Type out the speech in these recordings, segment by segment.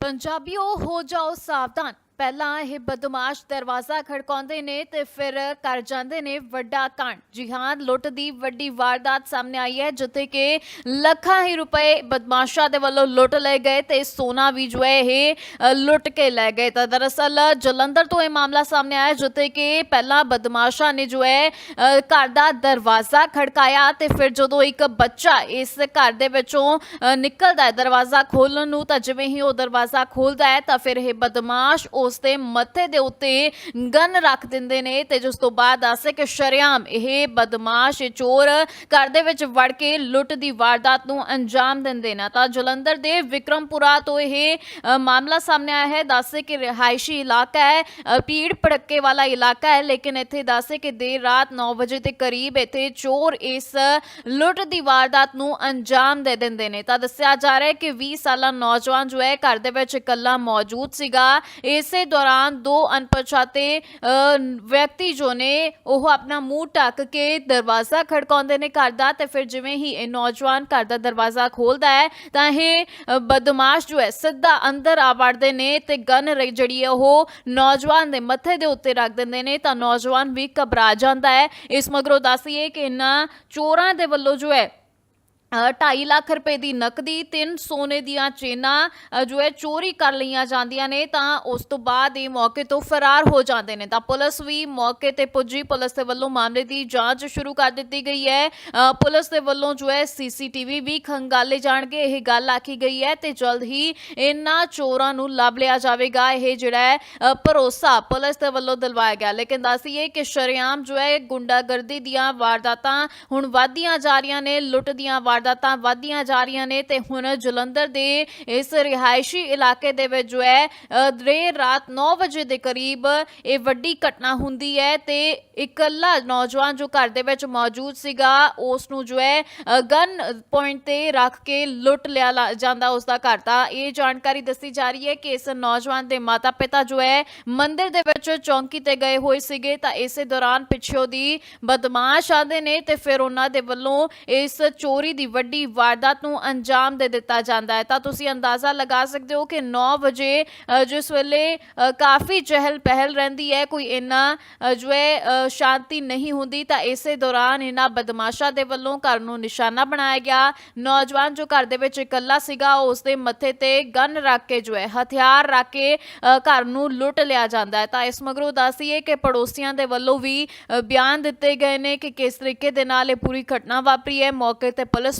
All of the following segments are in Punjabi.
ਪੰਜਾਬੀਓ ਹੋ ਜਾਓ ਸਾਵਧਾਨ। ਪਹਿਲਾਂ ਇਹ ਬਦਮਾਸ਼ ਦਰਵਾਜ਼ਾ ਖੜਕਾਉਂਦੇ ਨੇ ਤੇ ਫਿਰ ਕਰ ਜਾਂਦੇ ਨੇ ਵੱਡਾ ਕਾਂਡ। ਜੀ ਹਾਂ, ਲੁੱਟ ਦੀ ਵੱਡੀ ਵਾਰਦਾਤ ਸਾਹਮਣੇ ਆਈ ਹੈ, ਜਿੱਥੇ ਕਿ ਲੱਖਾਂ ਹੀ ਰੁਪਏ ਬਦਮਾਸ਼ਾਂ ਦੇ ਵੱਲੋਂ ਲੁੱਟ ਲਏ ਗਏ ਤੇ ਸੋਨਾ ਵੀ ਜੋ ਹੈ ਇਹ ਲੁੱਟ ਕੇ ਲੈ ਗਏ। ਤਾਂ ਦਰਅਸਲ ਜਲੰਧਰ ਤੋਂ ਇਹ ਮਾਮਲਾ ਸਾਹਮਣੇ ਆਇਆ, ਜਿੱਥੇ ਕਿ ਪਹਿਲਾਂ ਬਦਮਾਸ਼ਾਂ ਨੇ ਜੋ ਹੈ ਘਰ ਦਾ ਦਰਵਾਜ਼ਾ ਖੜਕਾਇਆ ਤੇ ਫਿਰ ਜਦੋਂ ਇੱਕ ਬੱਚਾ ਇਸ ਘਰ ਦੇ ਵਿੱਚੋਂ ਨਿਕਲਦਾ ਹੈ ਦਰਵਾਜ਼ਾ ਖੋਲਣ ਨੂੰ, ਤਾਂ ਜਿਵੇਂ ਹੀ ਉਹ ਦਰਵਾਜ਼ਾ ਖੋਲਦਾ ਹੈ, ਤਾਂ ਫਿਰ ਇਹ ਬਦਮਾਸ਼ ਉਸ ਦੇ ਮੱਥੇ ਦੇ ਉੱਤੇ ਗਨ ਰੱਖ ਦਿੰਦੇ ਨੇ ਤੇ ਜਿਸ ਤੋਂ ਬਾਅਦ ਦੱਸੇ ਕਿ ਸ਼ਰਿਆਮ ਇਹ ਬਦਮਾਸ਼ ਚੋਰ ਘਰ ਦੇ ਵਿੱਚ ਵੜ ਕੇ ਲੁੱਟ ਦੀ ਵਾਰਦਾਤ ਨੂੰ ਅੰਜਾਮ ਦਿੰਦੇ ਨੇ। ਤਾਂ ਜਲੰਧਰ ਦੇ ਵਿਕਰਮਪੁਰਾ ਤੋਂ ਇਹ ਮਾਮਲਾ ਸਾਹਮਣੇ ਆਇਆ ਹੈ। ਦੱਸੇ ਕਿ ਰਿਹਾਇਸ਼ੀ ਇਲਾਕਾ ਹੈ ਅ, ਭੀੜ ਭੜੱਕੇ ਵਾਲਾ ਇਲਾਕਾ ਹੈ ਲੇਕਿਨ ਇੱਥੇ ਦੱਸੇ ਕਿ ਦੇਰ ਰਾਤ 9 ਵਜੇ ਦੇ ਕਰੀਬ ਇੱਥੇ ਚੋਰ ਇਸ ਲੁੱਟ ਦੀ ਵਾਰਦਾਤ ਨੂੰ ਅੰਜਾਮ ਦੇ ਦਿੰਦੇ ਨੇ। ਤਾਂ ਦੱਸਿਆ ਜਾ ਰਿਹਾ ਹੈ ਕਿ 20 ਸਾਲਾ ਨੌਜਵਾਨ ਜੋ ਹੈ ਘਰ ਦੇ ਵਿੱਚ ਇਕੱਲਾ ਮੌਜੂਦ ਸੀਗਾ। ਇਸੇ ਦੌਰਾਨ ਦੋ ਅਣਪਛਾਤੇ ਵਿਅਕਤੀ ਜੋ ਨੇ, ਉਹ ਆਪਣਾ ਮੂੰਹ ਢੱਕ ਕੇ ਦਰਵਾਜ਼ਾ ਖੜਕਾਉਂਦੇ ਨੇ ਘਰ ਦਾ ਤੇ ਫਿਰ ਜਿਵੇਂ ਹੀ ਇਹ ਨੌਜਵਾਨ ਘਰ ਦਾ ਦਰਵਾਜ਼ਾ ਖੋਲਦਾ ਹੈ, ਤਾਂ ਇਹ ਬਦਮਾਸ਼ ਜੋ ਹੈ, ਸਿੱਧਾ ਅੰਦਰ ਆ ਵੜਦੇ ਨੇ ਤੇ ਗਨ ਜਿਹੜੀ ਹੈ, ਉਹ ਨੌਜਵਾਨ ਦੇ ਮੱਥੇ ਦੇ ਉੱਤੇ ਰੱਖ ਦਿੰਦੇ ਨੇ, ਤਾਂ ਨੌਜਵਾਨ ਵੀ ਘਬਰਾ ਜਾਂਦਾ ਹੈ। ਇਸ ਮਗਰੋਂ ਦੱਸੀਏ ਕਿ ਇਹਨਾਂ ਚੋਰਾਂ ਦੇ ਵੱਲੋਂ ਜੋ ਹੈ ਢਾਈ ਲੱਖ ਰੁਪਏ ਦੀ ਨਕਦੀ, ਤਿੰਨ ਸੋਨੇ ਦੀਆਂ ਚੇਨਾਂ ਜੋ ਹੈ ਚੋਰੀ ਕਰ ਲਈਆਂ ਜਾਂਦੀਆਂ ਨੇ, ਤਾਂ ਉਸ ਤੋਂ ਬਾਅਦ ਇਹ ਮੌਕੇ ਤੋਂ ਫਰਾਰ ਹੋ ਜਾਂਦੇ ਨੇ। ਤਾਂ ਪੁਲਿਸ ਵੀ ਮੌਕੇ ਤੇ ਪੁੱਜੀ। ਪੁਲਿਸ ਦੇ ਵੱਲੋਂ ਮਾਮਲੇ ਦੀ ਜਾਂਚ ਸ਼ੁਰੂ ਕਰ ਦਿੱਤੀ ਗਈ ਹੈ। ਪੁਲਿਸ ਦੇ ਵੱਲੋਂ ਜੋ ਹੈ ਸੀਸੀਟੀਵੀ ਵੀ ਖੰਗਾਲੇ ਜਾਣਗੇ। ਇਹ ਗੱਲ ਆਖੀ ਗਈ ਹੈ ਤੇ ਜਲਦ ਹੀ ਇਹਨਾਂ ਚੋਰਾਂ ਨੂੰ ਲੱਭ ਲਿਆ ਜਾਵੇਗਾ। ਇਹ ਜਿਹੜਾ ਹੈ ਭਰੋਸਾ ਪੁਲਿਸ ਦੇ ਵੱਲੋਂ ਦਿਲਵਾਇਆ ਗਿਆ। ਲੇਕਿਨ ਦੱਸੀਏ ਕਿ ਸ਼ਰੇਆਮ ਜੋ ਹੈ ਗੁੰਡਾਗਰਦੀ ਦੀਆਂ ਵਾਰਦਾਤਾਂ ਹੁਣ ਵਧਦੀਆਂ ਜਾ ਰਹੀਆਂ ਨੇ ਲੁੱਟ ਦੀਆਂ ਵਾਰਦਾਤਾਂ ਵਧਦੀਆਂ ਜਾ ਰਹੀਆਂ ਨੇ ਤੇ ਹੁਣ ਜਲੰਧਰ ਦੇ ਇਸ ਰਿਹਾਇਸ਼ੀ ਇਲਾਕੇ ਦੇ ਵਿੱਚ ਜੋ ਹੈ ਦੇਰ ਰਾਤ 9 ਵਜੇ ਦੇ ਕਰੀਬ ਇਹ ਵੱਡੀ ਘਟਨਾ ਹੁੰਦੀ ਹੈ ਤੇ ਇਕੱਲਾ ਨੌਜਵਾਨ ਜੋ ਘਰ ਦੇ ਵਿੱਚ ਮੌਜੂਦ ਸੀਗਾ ਉਸ ਨੂੰ ਜੋ ਹੈ ਗਨ ਪੁਆਇੰਟ ਤੇ ਰੱਖ ਕੇ ਲੁੱਟ ਲਿਆ ਲਾ- ਜਾਂਦਾ ਉਸ ਦਾ ਘਰ। ਤਾਂ ਇਹ ਜਾਣਕਾਰੀ ਦੱਸੀ ਜਾ ਰਹੀ ਹੈ ਕਿ ਇਸ ਨੌਜਵਾਨ ਦੇ ਮਾਤਾ-ਪਿਤਾ ਜੋ ਹੈ, ਮੰਦਿਰ ਦੇ ਵਿੱਚ ਚੌਂਕੀ ਤੇ ਗਏ ਹੋਏ ਸੀਗੇ। ਤਾਂ ਇਸੇ ਦੌਰਾਨ ਪਿੱਛੋਂ ਦੀ ਬਦਮਾਸ਼ ਆਉਂਦੇ ਨੇ ਤੇ ਫਿਰ ਉਹਨਾਂ ਦੇ ਵੱਲੋਂ ਇਸ ਚੋਰੀ ਦੀ ਵੱਡੀ ਵਾਰਦਾਤ ਨੂੰ ਅੰਜਾਮ ਦੇ ਦਿੱਤਾ ਜਾਂਦਾ ਹੈ। ਤਾਂ ਤੁਸੀਂ ਅੰਦਾਜ਼ਾ ਲਗਾ ਸਕਦੇ ਹੋ ਕਿ 9 ਵਜੇ ਜਿਸ ਵੇਲੇ ਕਾਫੀ ਚਹਿਲ ਪਹਿਲ ਰਹਿੰਦੀ ਹੈ ਕੋਈ ਇੰਨਾ ਜੋ ਹੈ ਸ਼ਾਂਤੀ ਨਹੀਂ ਹੁੰਦੀ ਤਾਂ ਇਸੇ ਦੌਰਾਨ ਇਹਨਾਂ ਬਦਮਾਸ਼ਾਂ ਦੇ ਵੱਲੋਂ ਘਰ ਨੂੰ ਨਿਸ਼ਾਨਾ ਬਣਾਇਆ ਗਿਆ। ਨੌਜਵਾਨ ਜੋ ਘਰ ਦੇ ਵਿੱਚ ਇਕੱਲਾ ਸੀਗਾ ਉਸ ਦੇ ਮੱਥੇ ਤੇ ਗਨ ਰੱਖ ਕੇ ਜੋ ਹੈ ਹਥਿਆਰ ਰੱਖ ਕੇ ਅ, ਘਰ ਨੂੰ ਲੁੱਟ ਲਿਆ ਜਾਂਦਾ ਹੈ। ਤਾਂ ਇਸ ਮਗਰੋਂ ਦੱਸੀਏ ਕਿ ਪੜੋਸੀਆਂ ਦੇ ਵੱਲੋਂ ਵੀ ਬਿਆਨ ਦਿੱਤੇ ਗਏ ਨੇ ਕਿ ਕਿਸ ਤਰੀਕੇ ਦੇ ਨਾਲ ਇਹ ਪੂਰੀ ਘਟਨਾ ਵਾਪਰੀ ਹੈ। ਮੌਕੇ ਤੇ ਪੁਲਿਸ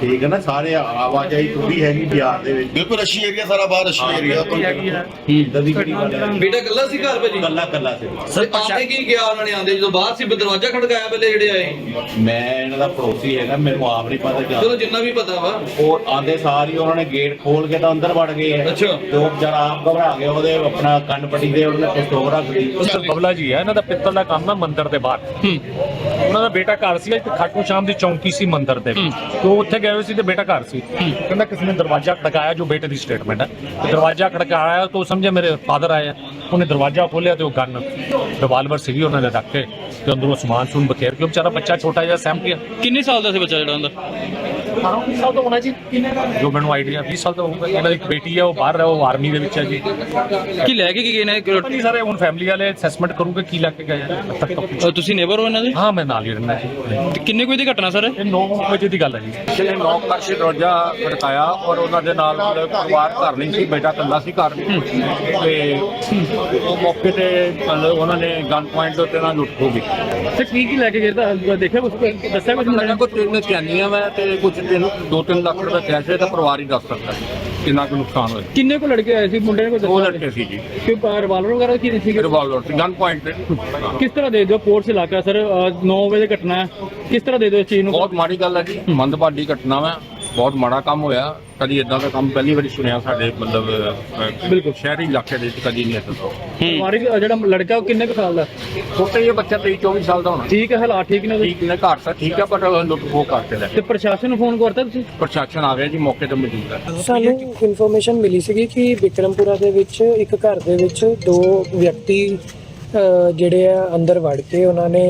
ਠੀਕ ਹੈ ਨਾ ਸਾਰੇ ਆਵਾਜਾਈ ਪੂਰੀ ਹੈਗੀ ਬਿਹਾਰ ਦੇ ਵਿੱਚ। ਬਿਲਕੁਲ ਰਸ਼ੀ ਏਰੀਆ ਸਾਰਾ ਬਾਹਰ ਰਸ਼ੀ ਏਰੀਆ। ਇਦਾਂ ਦੀ ਕਿਹੜੀ ਗੱਲ ਹੈ ਬੇਟਾ ਗੱਲਾਂ ਸੀ ਘਰ ਭਾਜੀ? ਕੱਲਾ ਕੱਲਾ ਸੀ। ਸਰ ਆਂਦੇ ਕੀ ਗਿਆ ਉਹਨਾਂ ਨੇ ਆਂਦੇ ਜਦੋਂ ਬਾਹਰ ਸੀ ਦਰਵਾਜ਼ਾ ਖੜਕਾਇਆ ਪਹਿਲੇ ਜਿਹੜੇ ਆਏ। ਮੈਂ ਇਹਨਾਂ ਦਾ ਪੜੋਸੀ ਹੈਗਾ ਮੈਨੂੰ ਆਪ ਨਹੀਂ ਪਤਾ ਚਲੋ ਚੱਲ ਜਿੰਨਾ ਵੀ ਪਤਾ ਵਾ। ਉਹ ਆਂਦੇ ਸਾਰ ਹੀ ਉਹਨਾਂ ਨੇ ਗੇਟ ਖੋਲ ਕੇ ਤਾਂ ਅੰਦਰ ਵੜ ਗਏ ਹੈ ਅੱਛਾ। ਉਹ ਵਿਚਾਰਾ ਆਪ ਘਬਰਾ ਗਿਆ ਉਹਦੇ ਆਪਣਾ ਕੰਨ ਪੱਟੀ ਦੇ ਉਹਨੇ ਪਿਸਤੌਲ ਰੱਖ ਦਿੱਤੀ। ਸਰ ਬਬਲਾ ਜੀ ਹੈ ਇਹਨਾਂ ਦਾ ਪਿੱਤਲ ਦਾ ਕੰਮ ਹੈ ਮੰਦਿਰ ਦੇ ਬਾਹਰ। ਉਹਨਾਂ ਦਾ ਬੇਟਾ ਘਰ ਸੀ ਇੱਕ ਖਾਟੂ ਸ਼ਾਮ ਦੀ ਚੌਂਕੀ ਸੀ ਮੰਦਿਰ ਦੇ ਵਿੱਚ। ਤੇ ਉਹ ਉੱਥੇ ਗਏ ਹੋਏ ਸੀ ਤੇ ਬੇਟਾ ਘਰ ਸੀ। ਕਹਿੰਦਾ ਕਿਸੇ ਨੇ ਦਰਵਾਜ਼ਾ ਖੜਕਾਇਆ ਜੋ ਬੇਟੇ ਦੀ ਸਟੇਟਮੈਂਟ ਹੈ। ਦਰਵਾਜ਼ਾ ਖੜਕਾਇਆ ਤਾਂ ਸਮਝਿਆ ਮੇਰੇ ਫਾਦਰ ਆਏ ਉਹਨੇ ਦਰਵਾਜ਼ਾ ਖੋਲਿਆ ਤੇ ਉਹ ਗਨ ਰਿਵਾਲਵਰ ਸੀਗੀ ਉਹਨਾਂ ਨੇ ਰੱਖ ਕੇ ਤੇ ਅੰਦਰੋਂ ਸਮਾਨ ਸੁਣ ਬਖੇਰ ਕੇ ਵਿਚਾਰਾ ਬੱਚਾ ਛੋਟਾ ਜਿਹਾ ਸਹਿਮ ਕਿੰਨੇ ਸਾਲ ਦਾ ਸੀ ਬੱਚਾ ਜਿਹੜਾ ਹੁੰਦਾ ਜੋ। ਮੈਨੂੰ ਆਈਡੀਆ 20 ਸਾਲ ਦਾ ਹੋਊਗਾ। ਇਹਨਾਂ ਦੀ ਬੇਟੀ ਆ ਉਹ ਬਾਹਰ ਹੈ ਆਰਮੀ ਦੇ ਵਿੱਚ ਹੈ ਜੀ। ਕੀ ਲੈ ਕੇ ਗਏ ਨੇ? ਨਹੀਂ ਸਾਰੇ ਹੁਣ ਫੈਮਿਲੀ ਵਾਲੇ ਅਸੈਸਮੈਂਟ ਕਰੂਗੇ ਕੀ ਲੈ ਕੇ ਗਏ ਤੁਸੀਂ ਨੇਬਰ ਹੋ ਇਹਨਾਂ ਦੇ? ਹਾਂ ਮੈਂ ਨਾਲ ਹੀ ਰਹਿਣਾ ਜੀ। ਕਿੰਨੇ ਕੋਈ ਦੀ ਘਟਨਾ ਸਰ 9 ਵਜੇ ਦੀ ਗੱਲ ਹੈ ਜੀ। ਨੌਕ ਕਰਕੇ ਦਰਵਾਜ਼ਾ ਖੜਕਾਇਆ ਔਰ ਉਹਨਾਂ ਦੇ ਨਾਲ ਪਰਿਵਾਰ ਘਰ ਨਹੀਂ ਸੀ ਬੇਟਾ ਇਕੱਲਾ ਸੀ ਘਰ। ਤੇ ਉਹ ਮੌਕੇ ਤੇ ਮਤਲਬ ਉਹਨਾਂ ਨੇ ਗਨ ਪੁਆਇੰਟ ਦੇ ਉੱਤੇ ਨਾਲ ਲੁੱਟ ਹੋ ਗਈ ਤੇ ਕੀ ਕੀ ਲੈ ਕੇ ਗਏ? ਤਾਂ ਦੇਖਿਆ ਕੁਝ ਦੱਸਿਆ ਕੁਝ ਉਹਨਾਂ ਕੋਲ ਤਿੰਨ ਚੈਨੀਆਂ ਵਾ ਤੇ ਕੁਝ ਤਿੰਨ ਦੋ ਤਿੰਨ ਲੱਖ ਰੁਪਏ ਕੈਸ਼ ਹੈ ਤਾਂ ਪਰਿਵਾਰ ਹੀ ਦੱਸ ਸਕਦਾ। ਕਿੰਨਾ ਕੁ ਨੁਕਸਾਨ ਹੋਇਆ? ਕਿੰਨੇ ਕੋ ਲੜਕੇ ਆਏ ਸੀ? ਮੁੰਡੇ ਨੇ ਕੋਈ ਦੱਸਿਆ ਲੜਕੇ ਸੀ ਜੀ। ਕਿ ਰਿਵਾਲਵਰ ਵਗੈਰਾ ਕੀ ਸੀ ਰਿਵਾਲਵਰ ਸੀ ਗਨ ਪੁਆਇੰਟ ਤੇ। ਕਿਸ ਤਰ੍ਹਾਂ ਦੇ ਦਿਓ ਪੋਰਟਸ ਇਲਾਕਾ ਸਰ? 9 ਵਜੇ ਘਟਨਾ ਹੈ। ਕਿਸ ਤਰ੍ਹਾਂ ਦੇ ਦਿਓ ਇਸ ਚੀਜ਼ ਨੂੰ? ਬਹੁਤ ਮਾੜੀ ਗੱਲ ਹੈ ਜੀ। ਮੰਦਭਾਗੀ ਘਟਨਾ ਵਾ। ਬਹੁਤ ਮਾੜਾ ਕੰਮ ਹੋਇਆ। ਕਦੀ ਇਦਾਂ ਦਾ ਕੰਮ ਪਹਿਲੀ ਵਾਰੀ ਸੁਣਿਆ ਸਾਡੇ ਮਤਲਬ ਬਿਲਕੁਲ। ਸ਼ਹਿਰੀ ਇਲਾਕੇ ਦੇ ਵਿੱਚ ਕਦੀ ਨਹੀਂ ਇਦਾਂ ਦਾ ਪਰਿਵਾਰਿਕ ਜਿਹੜਾ ਲੜਕਾ ਉਹ ਕਿੰਨੇ ਕੁ ਸਾਲ ਦਾ? ਛੋਟੇ ਜਿਹੇ ਬੱਚਾ 23 24 ਸਾਲ ਦਾ ਹੋਣਾ। ਠੀਕ ਹੈ ਹਾਲਾਤ ਠੀਕ ਨੇ ਉਹਦੇ? ਠੀਕ ਨੇ ਘਰ ਤਾਂ ਠੀਕ ਆ ਪਰ ਲੁੱਟ ਖੋਹ ਕਰਕੇ ਲੈ ਤੇ ਪ੍ਰਸ਼ਾਸਨ ਨੂੰ ਫੋਨ ਕਰਤਾ ਤੁਸੀਂ? ਪ੍ਰਸ਼ਾਸਨ ਆ ਗਿਆ ਜੀ ਮੌਕੇ ਤੇ ਮੌਜੂਦ ਹੈ ਸਾਨੂੰ ਇਨਫੋਰਮੇਸ਼ਨ ਮਿਲੀ ਸੀਗੀ ਕਿ ਵਿਕਰਮਪੁਰਾ ਦੇ ਵਿੱਚ ਇੱਕ ਘਰ ਦੇ ਵਿੱਚ ਦੋ ਵਿਅਕਤੀ ਅਹ, ਜਿਹੜੇ ਆ ਅੰਦਰ ਵੜ ਕੇ ਉਹਨਾਂ ਨੇ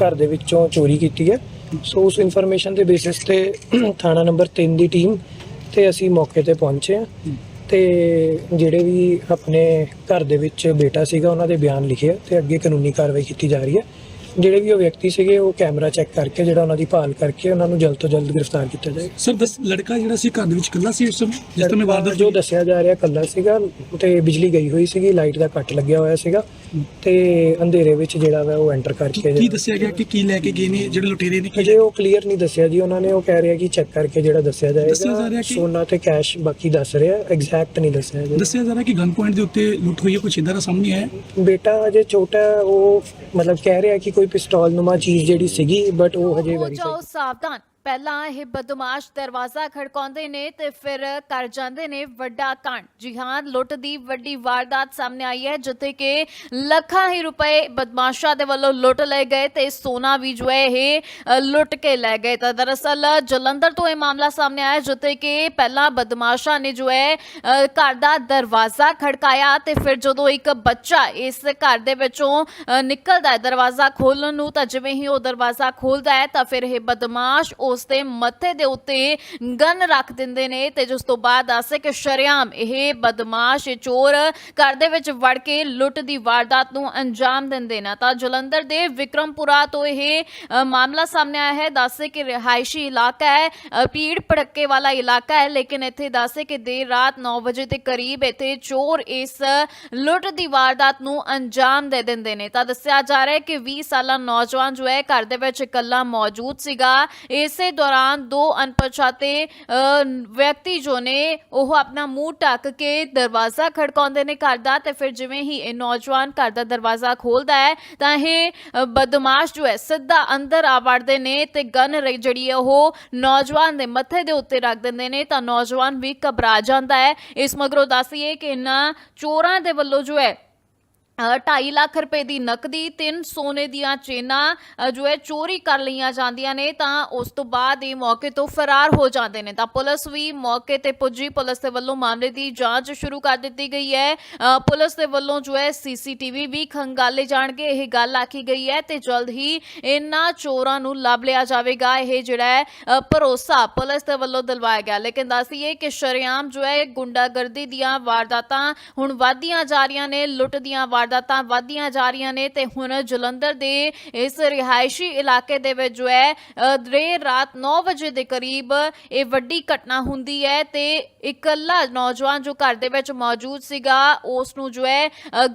ਘਰ ਦੇ ਵਿੱਚੋਂ ਚੋਰੀ ਕੀਤੀ ਹੈ। ਸੋ ਉਸ ਇਨਫੋਰਮੇਸ਼ਨ ਦੇ ਬੇਸਿਸ ਤੇ ਥਾਣਾ ਨੰਬਰ 3 ਦੀ ਟੀਮ ਤੇ ਅਸੀਂ ਮੌਕੇ ਤੇ ਪਹੁੰਚੇ ਆ ਤੇ ਜਿਹੜੇ ਵੀ ਆਪਣੇ ਘਰ ਦੇ ਵਿੱਚ ਬੇਟਾ ਸੀਗਾ ਉਹਨਾਂ ਦੇ ਬਿਆਨ ਲਿਖੇ ਆ ਤੇ ਅੱਗੇ ਕਾਨੂੰਨੀ ਕਾਰਵਾਈ ਕੀਤੀ ਜਾ ਰਹੀ ਹੈ। ਜਿਹੜੇ ਵੀ ਉਹ ਵਿਅਕਤੀ ਸੀਗੇ ਉਹ ਕੈਮਰਾ ਚੈੱਕ ਕਰਕੇ ਜਿਹੜਾ ਉਹਨਾਂ ਦੀ ਭਾਲ ਕਰਕੇ ਉਹਨਾਂ ਨੂੰ ਜਲਦ ਤੋਂ ਜਲਦ ਗ੍ਰਿਫਤਾਰ ਕੀਤਾ ਜਾਏ। ਸਰ ਦਸ ਲੜਕਾ ਜਿਹੜਾ ਸੀ ਘਰ ਦੇ ਵਿੱਚ ਇਕੱਲਾ ਸੀ ਉਸ ਸਮੇਂ ਜਿਸ ਤਰ੍ਹਾਂ ਵਾਰਦਾਤ ਜੋ? ਦੱਸਿਆ ਜਾ ਰਿਹਾ ਕੱਲਾ ਸੀਗਾ ਤੇ ਬਿਜਲੀ ਗਈ ਹੋਈ ਸੀਗੀ ਲਾਈਟ ਦਾ ਕੱਟ ਲੱਗਿਆ ਹੋਇਆ ਸੀਗਾ ਤੇ ਅੰਧੇਰੇ ਵਿੱਚ ਜਿਹੜਾ ਵਾ ਉਹ ਐਂਟਰ ਕਰਕੇ ਕੀ ਦੱਸਿਆ ਗਿਆ ਕਿ ਕੀ ਲੈ ਕੇ ਗਏ ਨੇ ਜਿਹੜੇ ਲੁਟੇਰੇ ਨੇ? ਕੀ ਅਜੇ ਉਹ ਕਲੀਅਰ ਨਹੀਂ ਦੱਸਿਆ ਜੀ ਉਹਨਾਂ ਨੇ ਉਹ ਕਹਿ ਰਿਹਾ ਕਿ ਚੈੱਕ ਕਰਕੇ ਜਿਹੜਾ ਦੱਸਿਆ ਜਾ ਜਾਏਗਾ ਸੋਨਾ ਤੇ ਕੈਸ਼ ਬਾਕੀ ਦੱਸ ਰਿਹਾ ਐਗਜ਼ੈਕਟ ਨਹੀਂ ਦੱਸਿਆ ਜੀ। ਦੱਸਿਆ ਜਾ ਰਿਹਾ ਕਿ ਗਨ ਪੁਆਇੰਟ ਦੇ ਉੱਤੇ ਲੁੱਟ ਹੋਈ ਹੈ ਕੁਛ ਇਦਾਂ ਦਾ ਸਾਹਮਣੇ ਆਇਆ? ਬੇਟਾ ਅਜੇ ਛੋਟਾ ਉਹ ਮਤਲਬ ਕਹਿ ਰਿਹਾ ਕਿ ਕੋਈ ਪਿਸਤੌਲ ਨੁਮਾ ਚੀਜ਼ ਜਿਹੜੀ ਸੀਗੀ ਬਟ ਉਹ ਹਜੇ ਹੋ ਵੈਰੀਫਾਈ ਜਾਓ ਸਾਵਧਾਨ। ਪਹਿਲਾਂ ਇਹ ਬਦਮਾਸ਼ ਦਰਵਾਜ਼ਾ ਖੜਕਾਉਂਦੇ ਨੇ ਤੇ ਫਿਰ ਕਰ ਜਾਂਦੇ ਨੇ ਵੱਡਾ ਕਾਂਡ। ਜੀ ਹਾਂ, ਲੁੱਟ ਦੀ ਵੱਡੀ ਵਾਰਦਾਤ ਸਾਹਮਣੇ ਆਈ ਹੈ, ਜਿੱਥੇ ਕਿ ਲੱਖਾਂ ਹੀ ਰੁਪਏ ਬਦਮਾਸ਼ਾਂ ਦੇ ਵੱਲੋਂ ਲੁੱਟ ਲਏ ਗਏ ਤੇ ਸੋਨਾ ਵੀ ਜੋ ਹੈ ਇਹ ਲੁੱਟ ਕੇ ਲੈ ਗਏ। ਤਾਂ ਦਰਅਸਲ ਜਲੰਧਰ ਤੋਂ ਇਹ ਮਾਮਲਾ ਸਾਹਮਣੇ ਆਇਆ, ਜਿੱਥੇ ਕਿ ਪਹਿਲਾਂ ਬਦਮਾਸ਼ਾਂ ਨੇ ਜੋ ਹੈ ਘਰ ਦਾ ਦਰਵਾਜ਼ਾ ਖੜਕਾਇਆ ਤੇ ਫਿਰ ਜਦੋਂ ਇੱਕ ਬੱਚਾ ਇਸ ਘਰ ਦੇ ਵਿੱਚੋਂ ਨਿਕਲਦਾ ਹੈ ਦਰਵਾਜ਼ਾ ਖੋਲਣ ਨੂੰ, ਤਾਂ ਜਿਵੇਂ ਹੀ ਉਹ ਦਰਵਾਜ਼ਾ ਖੋਲਦਾ ਹੈ, ਤਾਂ ਫਿਰ ਇਹ ਬਦਮਾਸ਼ ਉਹ ਉਸ ਦੇ ਮੱਥੇ ਦੇ ਉੱਤੇ ਗਨ ਰੱਖ ਦਿੰਦੇ ਨੇ ਤੇ ਜਿਸ ਤੋਂ ਬਾਅਦ ਦੱਸੇ ਕਿ ਸ਼ਰਿਆਮ ਇਹ ਬਦਮਾਸ਼ ਚੋਰ ਘਰ ਦੇ ਵਿੱਚ ਵੜ ਕੇ ਲੁੱਟ ਦੀ ਵਾਰਦਾਤ ਨੂੰ ਅੰਜਾਮ ਦਿੰਦੇ ਨੇ। ਤਾਂ ਜਲੰਧਰ ਦੇ ਵਿਕਰਮਪੁਰਾ ਤੋਂ ਇਹ ਮਾਮਲਾ ਸਾਹਮਣੇ ਆਇਆ ਹੈ। ਦੱਸੇ ਕਿ ਰਿਹਾਇਸ਼ੀ ਇਲਾਕਾ ਹੈ ਅ, ਭੀੜ ਭੜੱਕੇ ਵਾਲਾ ਇਲਾਕਾ ਹੈ ਲੇਕਿਨ ਇੱਥੇ ਦੱਸੇ ਕਿ ਦੇਰ ਰਾਤ 9 ਵਜੇ ਦੇ ਕਰੀਬ ਇੱਥੇ ਚੋਰ ਇਸ ਲੁੱਟ ਦੀ ਵਾਰਦਾਤ ਨੂੰ ਅੰਜਾਮ ਦੇ ਦਿੰਦੇ ਨੇ। ਤਾਂ ਦੱਸਿਆ ਜਾ ਰਿਹਾ ਹੈ ਕਿ 20 ਸਾਲਾ ਨੌਜਵਾਨ ਜੋ ਹੈ ਘਰ ਦੇ ਵਿੱਚ ਇਕੱਲਾ ਮੌਜੂਦ ਸੀਗਾ। ਇਸ ਦੌਰਾਨ ਦੋ ਅਣਪਛਾਤੇ ਵਿਅਕਤੀ ਜੋ ਨੇ, ਉਹ ਆਪਣਾ ਮੂੰਹ ਢੱਕ ਕੇ ਦਰਵਾਜ਼ਾ ਖੜਕਾਉਂਦੇ ਨੇ ਘਰ ਦਾ ਤੇ ਫਿਰ ਜਿਵੇਂ ਹੀ ਇਹ ਨੌਜਵਾਨ ਘਰ ਦਾ ਦਰਵਾਜ਼ਾ ਖੋਲਦਾ ਹੈ, ਤਾਂ ਇਹ ਬਦਮਾਸ਼ ਜੋ ਹੈ, ਸਿੱਧਾ ਅੰਦਰ ਆ ਵੜਦੇ ਨੇ ਤੇ ਗਨ ਜਿਹੜੀ ਹੈ, ਉਹ ਨੌਜਵਾਨ ਦੇ ਮੱਥੇ ਦੇ ਉੱਤੇ ਰੱਖ ਦਿੰਦੇ ਨੇ, ਤਾਂ ਨੌਜਵਾਨ ਵੀ ਘਬਰਾ ਜਾਂਦਾ ਹੈ। ਇਸ ਮਗਰੋਂ ਦੱਸੀਏ ਕਿ ਇਹਨਾਂ ਚੋਰਾਂ ਦੇ ਵੱਲੋਂ ਜੋ ਹੈ ਢਾਈ ਲੱਖ ਰੁਪਏ ਦੀ ਨਕਦੀ, ਤਿੰਨ ਸੋਨੇ ਦੀਆਂ ਚੇਨਾਂ ਜੋ ਹੈ, ਚੋਰੀ ਕਰ ਲਈਆਂ ਜਾਂਦੀਆਂ ਨੇ, ਤਾਂ ਉਸ ਤੋਂ ਬਾਅਦ ਇਹ ਮੌਕੇ ਤੋਂ ਫਰਾਰ ਹੋ ਜਾਂਦੇ ਨੇ। ਤਾਂ ਪੁਲਿਸ ਵੀ ਮੌਕੇ ਤੇ ਪੁੱਜੀ। ਪੁਲਿਸ ਦੇ ਵੱਲੋਂ ਮਾਮਲੇ ਦੀ ਜਾਂਚ ਸ਼ੁਰੂ ਕਰ ਦਿੱਤੀ ਗਈ ਹੈ। ਪੁਲਿਸ ਦੇ ਵੱਲੋਂ ਜੋ ਹੈ, ਸੀਸੀਟੀਵੀ ਵੀ ਖੰਗਾਲੇ ਜਾਣਗੇ। ਇਹ ਗੱਲ ਆਖੀ ਗਈ ਹੈ ਤੇ ਜਲਦ ਹੀ ਇਹਨਾਂ ਚੋਰਾਂ ਨੂੰ ਲੱਭ ਲਿਆ ਜਾਵੇਗਾ। ਇਹ ਜਿਹੜਾ ਹੈ ਭਰੋਸਾ ਪੁਲਿਸ ਦੇ ਵੱਲੋਂ ਦਿਲਵਾਇਆ ਗਿਆ। ਲੇਕਿਨ ਦੱਸੀਏ ਕਿ ਸ਼ਰੇਆਮ ਜੋ ਹੈ ਗੁੰਡਾਗਰਦੀ ਦੀਆਂ ਵਾਰਦਾਤਾਂ ਹੁਣ ਵਧਦੀਆਂ ਜਾ ਰਹੀਆਂ ਨੇ, ਲੁੱਟ ਦੀਆਂ ਵਾਰਦਾਤਾਂ ਵਧਦੀਆਂ ਜਾ ਰਹੀਆਂ ਨੇ ਤੇ ਹੁਣ ਜਲੰਧਰ ਦੇ ਇਸ ਰਿਹਾਇਸ਼ੀ ਇਲਾਕੇ ਦੇ ਵਿੱਚ ਜੋ ਹੈ ਦੇਰ ਰਾਤ 9 ਵਜੇ ਦੇ ਕਰੀਬ ਇਹ ਵੱਡੀ ਘਟਨਾ ਹੁੰਦੀ ਹੈ ਤੇ ਇਕੱਲਾ ਨੌਜਵਾਨ ਜੋ ਘਰ ਦੇ ਵਿੱਚ ਮੌਜੂਦ ਸੀਗਾ ਉਸ ਨੂੰ ਜੋ ਹੈ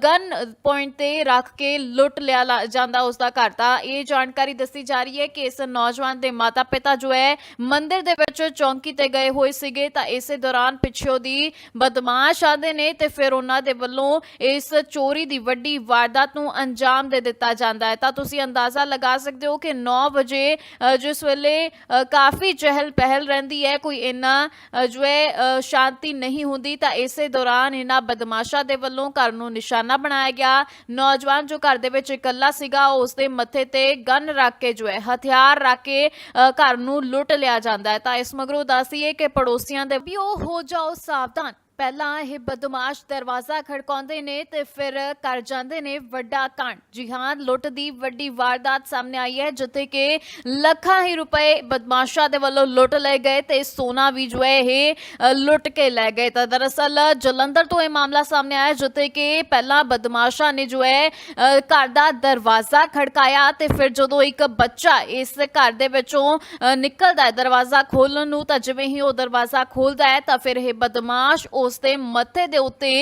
ਗਨ ਪੁਆਇੰਟ ਤੇ ਰੱਖ ਕੇ ਲੁੱਟ ਲਿਆ ਲਾ- ਜਾਂਦਾ ਉਸ ਦਾ ਘਰ ਤਾਂ ਇਹ ਜਾਣਕਾਰੀ ਦੱਸੀ ਜਾ ਰਹੀ ਹੈ ਕਿ ਇਸ ਨੌਜਵਾਨ ਦੇ ਮਾਤਾ-ਪਿਤਾ ਜੋ ਹੈ, ਮੰਦਿਰ ਦੇ ਵਿੱਚ ਚੌਂਕੀ ਤੇ ਗਏ ਹੋਏ ਸੀਗੇ ਤਾਂ ਇਸੇ ਦੌਰਾਨ ਪਿੱਛੋਂ ਦੀ ਬਦਮਾਸ਼ ਆਦੇ ਨੇ ਤੇ ਫਿਰ ਉਹਨਾਂ ਦੇ ਵੱਲੋਂ ਇਸ ਚੋਰੀ ਦੀ ਵੱਡੀ ਵਾਰਦਾਤ ਨੂੰ ਅੰਜਾਮ ਦੇ ਦਿੱਤਾ ਜਾਂਦਾ ਹੈ। ਤਾਂ ਤੁਸੀਂ ਅੰਦਾਜ਼ਾ ਲਗਾ ਸਕਦੇ ਹੋ ਕਿ 9 ਵਜੇ ਜਿਸ ਵੇਲੇ ਕਾਫੀ ਚਹਿਲ ਪਹਿਲ ਰਹਿੰਦੀ ਹੈ, ਕੋਈ ਇੰਨਾ ਜੋ ਹੈ ਸ਼ਾਂਤੀ ਨਹੀਂ ਹੁੰਦੀ, ਤਾਂ ਇਸੇ ਦੌਰਾਨ ਇਹਨਾਂ ਬਦਮਾਸ਼ਾਂ ਦੇ ਵੱਲੋਂ ਘਰ ਨੂੰ ਨਿਸ਼ਾਨਾ ਬਣਾਇਆ ਗਿਆ। ਨੌਜਵਾਨ ਜੋ ਘਰ ਦੇ ਵਿੱਚ ਇਕੱਲਾ ਸੀਗਾ ਉਸ ਦੇ ਮੱਥੇ ਤੇ ਗਨ ਰੱਖ ਕੇ ਜੋ ਹੈ, ਹਥਿਆਰ ਰੱਖ ਕੇ ਘਰ ਨੂੰ ਲੁੱਟ ਲਿਆ ਜਾਂਦਾ ਹੈ। ਤਾਂ ਇਸ ਮਗਰੋਂ ਦੱਸੀਏ ਕਿ ਪੜੋਸੀਆਂ ਦੇ ਵੀ ਉਹ ਹੋ ਜਾਓ ਸਾਵਧਾਨ। ਪਹਿਲਾਂ ਇਹ ਬਦਮਾਸ਼ ਦਰਵਾਜ਼ਾ ਖੜਕਾਉਂਦੇ ਨੇ ਤੇ ਫਿਰ ਕਰ ਜਾਂਦੇ ਨੇ ਵੱਡਾ ਕਾਂਡ। ਜੀ ਹਾਂ, ਲੁੱਟ ਦੀ ਵੱਡੀ ਵਾਰਦਾਤ ਸਾਹਮਣੇ ਆਈ ਹੈ, ਜਿੱਥੇ ਕਿ ਲੱਖਾਂ ਹੀ ਰੁਪਏ ਬਦਮਾਸ਼ਾਂ ਦੇ ਵੱਲੋਂ ਲੁੱਟ ਲਏ ਗਏ ਤੇ ਸੋਨਾ ਵੀ ਜੋ ਹੈ ਇਹ ਲੁੱਟ ਕੇ ਲੈ ਗਏ। ਤਾਂ ਦਰਅਸਲ ਜਲੰਧਰ ਤੋਂ ਇਹ ਮਾਮਲਾ ਸਾਹਮਣੇ ਆਇਆ, ਜਿੱਥੇ ਕਿ ਪਹਿਲਾਂ ਬਦਮਾਸ਼ਾਂ ਨੇ ਜੋ ਹੈ ਘਰ ਦਾ ਦਰਵਾਜ਼ਾ ਖੜਕਾਇਆ ਤੇ ਫਿਰ ਜਦੋਂ ਇੱਕ ਬੱਚਾ ਇਸ ਘਰ ਦੇ ਵਿੱਚੋਂ ਨਿਕਲਦਾ ਹੈ ਦਰਵਾਜ਼ਾ ਖੋਲਣ ਨੂੰ, ਤਾਂ ਜਿਵੇਂ ਹੀ ਉਹ ਦਰਵਾਜ਼ਾ ਖੋਲਦਾ ਹੈ, ਤਾਂ ਫਿਰ ਇਹ ਬਦਮਾਸ਼ ਉਹ ਉਸ ਦੇ ਮੱਥੇ ਦੇ ਉੱਤੇ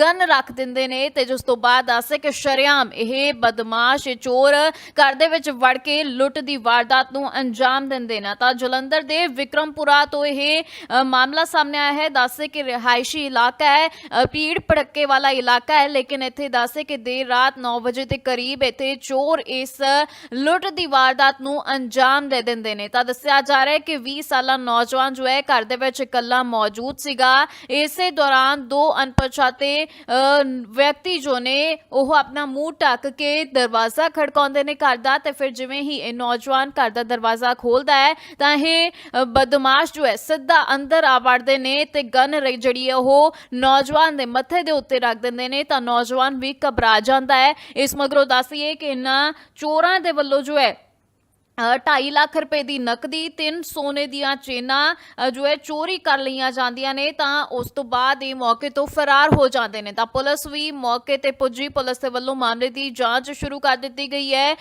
ਗਨ ਰੱਖ ਦਿੰਦੇ ਨੇ ਤੇ ਜਿਸ ਤੋਂ ਬਾਅਦ ਦੱਸੇ ਕਿ ਸ਼ਰੇਆਮ ਇਹ ਬਦਮਾਸ਼ ਇਹ ਚੋਰ ਘਰ ਦੇ ਵਿੱਚ ਵੜ ਕੇ ਲੁੱਟ ਦੀ ਵਾਰਦਾਤ ਨੂੰ ਅੰਜਾਮ ਦਿੰਦੇ ਨੇ। ਤਾਂ ਜਲੰਧਰ ਦੇ ਵਿਕਰਮਪੁਰਾ ਤੋਂ ਇਹ ਮਾਮਲਾ ਸਾਹਮਣੇ ਆਇਆ ਹੈ। ਦੱਸੇ ਕਿ ਰਿਹਾਇਸ਼ੀ ਇਲਾਕਾ ਹੈ ਅ, ਭੀੜ ਭੜੱਕੇ ਵਾਲਾ ਇਲਾਕਾ ਹੈ ਲੇਕਿਨ ਇੱਥੇ ਦੱਸੇ ਕਿ ਦੇਰ ਰਾਤ 9 ਵਜੇ ਦੇ ਕਰੀਬ ਇੱਥੇ ਚੋਰ ਇਸ ਲੁੱਟ ਦੀ ਵਾਰਦਾਤ ਨੂੰ ਅੰਜਾਮ ਦੇ ਦਿੰਦੇ ਨੇ। ਤਾਂ ਦੱਸਿਆ ਜਾ ਰਿਹਾ ਹੈ ਕਿ 20 ਸਾਲਾ ਨੌਜਵਾਨ ਜੋ ਹੈ ਘਰ ਦੇ ਵਿੱਚ ਇਕੱਲਾ ਮੌਜੂਦ ਸੀਗਾ। ਇਸੇ ਦੌਰਾਨ ਦੋ ਅਣਪਛਾਤੇ ਵਿਅਕਤੀ ਜੋ ਨੇ, ਉਹ ਆਪਣਾ ਮੂੰਹ ਢੱਕ ਕੇ ਦਰਵਾਜ਼ਾ ਖੜਕਾਉਂਦੇ ਨੇ ਘਰ ਦਾ ਤੇ ਫਿਰ ਜਿਵੇਂ ਹੀ ਇਹ ਨੌਜਵਾਨ ਘਰ ਦਾ ਦਰਵਾਜ਼ਾ ਖੋਲਦਾ ਹੈ, ਤਾਂ ਇਹ ਬਦਮਾਸ਼ ਜੋ ਹੈ, ਸਿੱਧਾ ਅੰਦਰ ਆ ਵੜਦੇ ਨੇ ਤੇ ਗਨ ਜਿਹੜੀ ਹੈ ਉਹ ਨੌਜਵਾਨ ਦੇ ਮੱਥੇ ਦੇ ਉੱਤੇ ਰੱਖ ਦਿੰਦੇ ਨੇ, ਤਾਂ ਨੌਜਵਾਨ ਵੀ ਘਬਰਾ ਜਾਂਦਾ ਹੈ। ਇਸ ਮਗਰੋਂ ਦੱਸੀਏ ਕਿ ਇਹਨਾਂ ਚੋਰਾਂ ਦੇ ਵੱਲੋਂ ਜੋ ਹੈ ਢਾਈ ਲੱਖ ਰੁਪਏ ਦੀ ਨਕਦੀ, ਤਿੰਨ ਸੋਨੇ ਦੀਆਂ ਚੇਨਾਂ ਜੋ ਹੈ, ਚੋਰੀ ਕਰ ਲਈਆਂ ਜਾਂਦੀਆਂ ਨੇ, ਤਾਂ ਉਸ ਤੋਂ ਬਾਅਦ ਇਹ ਮੌਕੇ ਤੋਂ ਫਰਾਰ ਹੋ ਜਾਂਦੇ ਨੇ। ਤਾਂ ਪੁਲਿਸ ਵੀ ਮੌਕੇ ਤੇ ਪੁੱਜੀ। ਪੁਲਿਸ ਦੇ ਵੱਲੋਂ ਮਾਮਲੇ ਦੀ ਜਾਂਚ ਸ਼ੁਰੂ ਕਰ ਦਿੱਤੀ ਗਈ ਹੈ।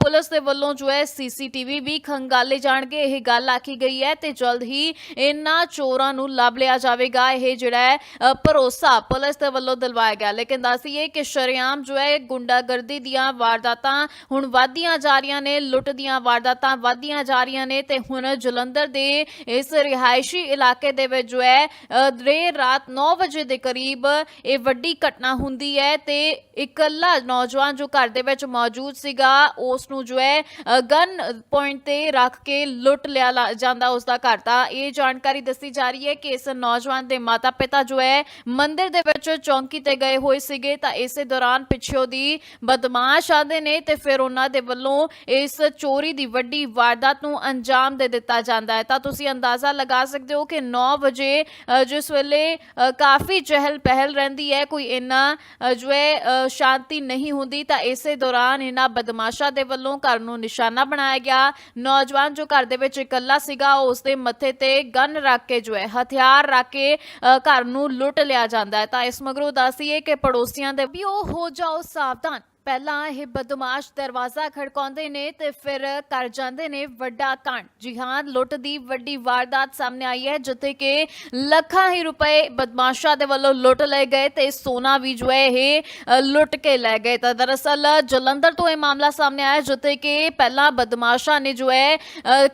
ਪੁਲਿਸ ਦੇ ਵੱਲੋਂ ਜੋ ਹੈ, ਸੀਸੀਟੀਵੀ ਵੀ ਖੰਗਾਲੇ ਜਾਣਗੇ। ਇਹ ਗੱਲ ਆਖੀ ਗਈ ਹੈ ਤੇ ਜਲਦ ਹੀ ਇਹਨਾਂ ਚੋਰਾਂ ਨੂੰ ਲੱਭ ਲਿਆ ਜਾਵੇਗਾ। ਇਹ ਜਿਹੜਾ ਹੈ ਭਰੋਸਾ ਪੁਲਿਸ ਦੇ ਵੱਲੋਂ ਦਿਲਵਾਇਆ ਗਿਆ। ਲੇਕਿਨ ਦੱਸੀਏ ਕਿ ਸ਼ਰੇਆਮ ਜੋ ਹੈ ਗੁੰਡਾਗਰਦੀ ਦੀਆਂ ਵਾਰਦਾਤਾਂ ਹੁਣ ਵਧਦੀਆਂ ਜਾ ਰਹੀਆਂ ਨੇ ਲੁੱਟ ਦੀਆਂ ਵਾਰਦਾਤਾਂ ਵਧਦੀਆਂ ਜਾ ਰਹੀਆਂ ਨੇ ਤੇ ਹੁਣ ਜਲੰਧਰ ਦੇ ਇਸ ਰਿਹਾਇਸ਼ੀ ਇਲਾਕੇ ਦੇ ਵਿੱਚ ਜੋ ਹੈ ਦੇਰ ਰਾਤ 9 ਵਜੇ ਦੇ ਕਰੀਬ ਇਹ ਵੱਡੀ ਘਟਨਾ ਹੁੰਦੀ ਹੈ ਤੇ ਇਕੱਲਾ ਨੌਜਵਾਨ ਜੋ ਘਰ ਦੇ ਵਿੱਚ ਮੌਜੂਦ ਸੀਗਾ, ਉਸ ਨੂੰ ਜੋ ਹੈ ਗਨ ਪੁਆਇੰਟ ਤੇ ਰੱਖ ਕੇ ਲੁੱਟ ਲਿਆ ਲਾ- ਜਾਂਦਾ ਉਸ ਦਾ ਘਰ। ਤਾਂ ਇਹ ਜਾਣਕਾਰੀ ਦੱਸੀ ਜਾ ਰਹੀ ਹੈ ਕਿ ਇਸ ਨੌਜਵਾਨ ਦੇ ਮਾਤਾ-ਪਿਤਾ ਜੋ ਹੈ, ਮੰਦਿਰ ਦੇ ਵਿੱਚ ਚੌਂਕੀ ਤੇ ਗਏ ਹੋਏ ਸੀਗੇ। ਤਾਂ ਇਸੇ ਦੌਰਾਨ ਪਿੱਛੋਂ ਦੀ ਬਦਮਾਸ਼ ਆਦੇ ਨੇ ਤੇ ਫਿਰ ਉਹਨਾਂ ਦੇ ਵੱਲੋਂ ਇਸ ਚੋਰੀ ਦੀ ਵੱਡੀ ਵਾਰਦਾਤ ਨੂੰ ਅੰਜਾਮ ਦੇ ਦਿੱਤਾ ਜਾਂਦਾ ਹੈ। ਤਾਂ ਤੁਸੀਂ ਅੰਦਾਜ਼ਾ ਲਗਾ ਸਕਦੇ ਹੋ ਕਿ 9 ਵਜੇ ਜਿਸ ਵੇਲੇ ਕਾਫੀ ਚਹਿਲ ਪਹਿਲ ਰਹਿੰਦੀ ਹੈ, ਕੋਈ ਇੰਨਾ ਜੋ ਹੈ ਸ਼ਾਂਤੀ ਨਹੀਂ ਹੁੰਦੀ, ਤਾਂ ਇਸੇ ਦੌਰਾਨ ਇਹਨਾਂ ਬਦਮਾਸ਼ਾਂ ਦੇ ਵੱਲੋਂ ਘਰ ਨੂੰ ਨਿਸ਼ਾਨਾ ਬਣਾਇਆ ਗਿਆ। ਨੌਜਵਾਨ ਜੋ ਘਰ ਦੇ ਵਿੱਚ ਇਕੱਲਾ ਸੀਗਾ ਉਸ ਦੇ ਮੱਥੇ ਤੇ ਗਨ ਰੱਖ ਕੇ ਜੋ ਹੈ, ਹਥਿਆਰ ਰੱਖ ਕੇ ਘਰ ਨੂੰ ਲੁੱਟ ਲਿਆ ਜਾਂਦਾ ਹੈ। ਤਾਂ ਇਸ ਮਗਰੋਂ ਦੱਸੀਏ ਕਿ ਪੜੋਸੀਆਂ ਦੇ ਵੀ ਉਹ ਹੋ ਜਾਓ ਸਾਵਧਾਨ। ਪਹਿਲਾਂ ਇਹ ਬਦਮਾਸ਼ ਦਰਵਾਜ਼ਾ ਖੜਕਾਉਂਦੇ ਨੇ ਤੇ ਫਿਰ ਕਰ ਜਾਂਦੇ ਨੇ ਵੱਡਾ ਕਾਂਡ। ਜੀ ਹਾਂ, ਲੁੱਟ ਦੀ ਵੱਡੀ ਵਾਰਦਾਤ ਸਾਹਮਣੇ ਆਈ ਹੈ, ਜਿੱਥੇ ਕਿ ਲੱਖਾਂ ਹੀ ਰੁਪਏ ਬਦਮਾਸ਼ਾਂ ਦੇ ਵੱਲੋਂ ਲੁੱਟ ਲਏ ਗਏ ਤੇ ਸੋਨਾ ਵੀ ਜੋ ਹੈ ਇਹ ਲੁੱਟ ਕੇ ਲੈ ਗਏ। ਤਾਂ ਦਰਅਸਲ ਜਲੰਧਰ ਤੋਂ ਇਹ ਮਾਮਲਾ ਸਾਹਮਣੇ ਆਇਆ, ਜਿੱਥੇ ਕਿ ਪਹਿਲਾਂ ਬਦਮਾਸ਼ਾਂ ਨੇ ਜੋ ਹੈ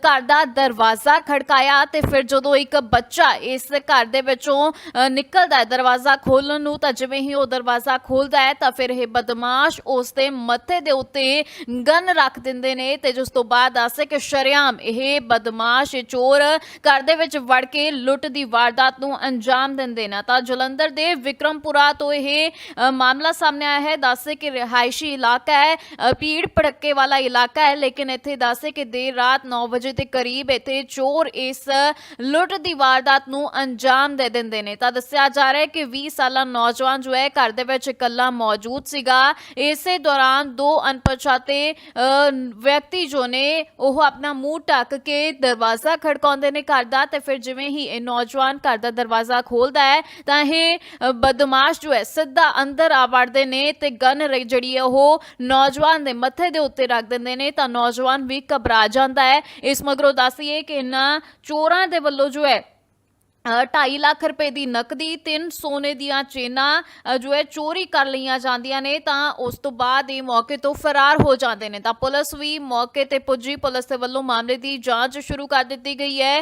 ਘਰ ਦਾ ਦਰਵਾਜ਼ਾ ਖੜਕਾਇਆ ਤੇ ਫਿਰ ਜਦੋਂ ਇੱਕ ਬੱਚਾ ਇਸ ਘਰ ਦੇ ਵਿੱਚੋਂ ਨਿਕਲਦਾ ਹੈ ਦਰਵਾਜ਼ਾ ਖੋਲਣ ਨੂੰ, ਤਾਂ ਜਿਵੇਂ ਹੀ ਉਹ ਦਰਵਾਜ਼ਾ ਖੋਲਦਾ ਹੈ, ਤਾਂ ਫਿਰ ਇਹ ਬਦਮਾਸ਼ ਉਸ ਦੇ ਮੱਥੇ ਦੇ ਉੱਤੇ ਗਨ ਰੱਖ ਦਿੰਦੇ ਨੇ ਤੇ ਜਿਸ ਤੋਂ ਬਾਅਦ ਦੱਸੇ ਕਿ ਸ਼ਰੇਆਮ ਇਹ ਬਦਮਾਸ਼ ਚੋਰ ਘਰ ਦੇ ਵਿੱਚ ਵੜ ਕੇ ਲੁੱਟ ਦੀ ਵਾਰਦਾਤ ਨੂੰ ਅੰਜਾਮ ਦਿੰਦੇ ਨੇ। ਤਾਂ ਜਲੰਧਰ ਦੇ ਵਿਕਰਮਪੁਰਾ ਤੋਂ ਇਹ ਮਾਮਲਾ ਸਾਹਮਣੇ ਆਇਆ ਹੈ। ਦੱਸੇ ਕਿ ਰਿਹਾਇਸ਼ੀ ਇਲਾਕਾ ਹੈ ਅ, ਭੀੜ ਭੜੱਕੇ ਵਾਲਾ ਇਲਾਕਾ ਹੈ ਲੇਕਿਨ ਇੱਥੇ ਦੱਸੇ ਕਿ ਦੇਰ ਰਾਤ 9 ਵਜੇ ਦੇ ਕਰੀਬ ਇੱਥੇ ਚੋਰ ਇਸ ਲੁੱਟ ਦੀ ਵਾਰਦਾਤ ਨੂੰ ਅੰਜਾਮ ਦੇ ਦਿੰਦੇ ਨੇ। ਤਾਂ ਦੱਸਿਆ ਜਾ ਰਿਹਾ ਹੈ ਕਿ 20 ਸਾਲਾ ਨੌਜਵਾਨ ਜੋ ਹੈ ਘਰ ਦੇ ਵਿੱਚ ਇਕੱਲਾ ਮੌਜੂਦ ਸੀਗਾ। ਇਸੇ ਦੌਰਾਨ ਦੋ ਅਣਪਛਾਤੇ ਵਿਅਕਤੀ ਜੋ ਨੇ, ਉਹ ਆਪਣਾ ਮੂੰਹ ਢੱਕ ਕੇ ਦਰਵਾਜ਼ਾ ਖੜਕਾਉਂਦੇ ਨੇ ਘਰ ਦਾ ਤੇ ਫਿਰ ਜਿਵੇਂ ਹੀ ਇਹ ਨੌਜਵਾਨ ਘਰ ਦਾ ਦਰਵਾਜ਼ਾ ਖੋਲਦਾ ਹੈ, ਤਾਂ ਇਹ ਬਦਮਾਸ਼ ਜੋ ਹੈ, ਸਿੱਧਾ ਅੰਦਰ ਆ ਵੜਦੇ ਨੇ ਤੇ ਗਨ ਜਿਹੜੀ ਹੈ, ਉਹ ਨੌਜਵਾਨ ਦੇ ਮੱਥੇ ਦੇ ਉੱਤੇ ਰੱਖ ਦਿੰਦੇ ਨੇ ਤਾਂ ਨੌਜਵਾਨ ਵੀ ਘਬਰਾ ਜਾਂਦਾ ਹੈ। ਇਸ ਮਗਰੋਂ ਦੱਸੀਏ ਕਿ ਇਹਨਾਂ ਚੋਰਾਂ ਦੇ ਵੱਲੋਂ ਜੋ ਹੈ ਢਾਈ ਲੱਖ ਰੁਪਏ ਦੀ ਨਕਦੀ, ਤਿੰਨ ਸੋਨੇ ਦੀਆਂ ਚੇਨਾਂ ਜੋ ਹੈ, ਚੋਰੀ ਕਰ ਲਈਆਂ ਜਾਂਦੀਆਂ ਨੇ, ਤਾਂ ਉਸ ਤੋਂ ਬਾਅਦ ਇਹ ਮੌਕੇ ਤੋਂ ਫਰਾਰ ਹੋ ਜਾਂਦੇ ਨੇ। ਤਾਂ ਪੁਲਿਸ ਵੀ ਮੌਕੇ ਤੇ ਪੁੱਜੀ। ਪੁਲਿਸ ਦੇ ਵੱਲੋਂ ਮਾਮਲੇ ਦੀ ਜਾਂਚ ਸ਼ੁਰੂ ਕਰ ਦਿੱਤੀ ਗਈ ਹੈ।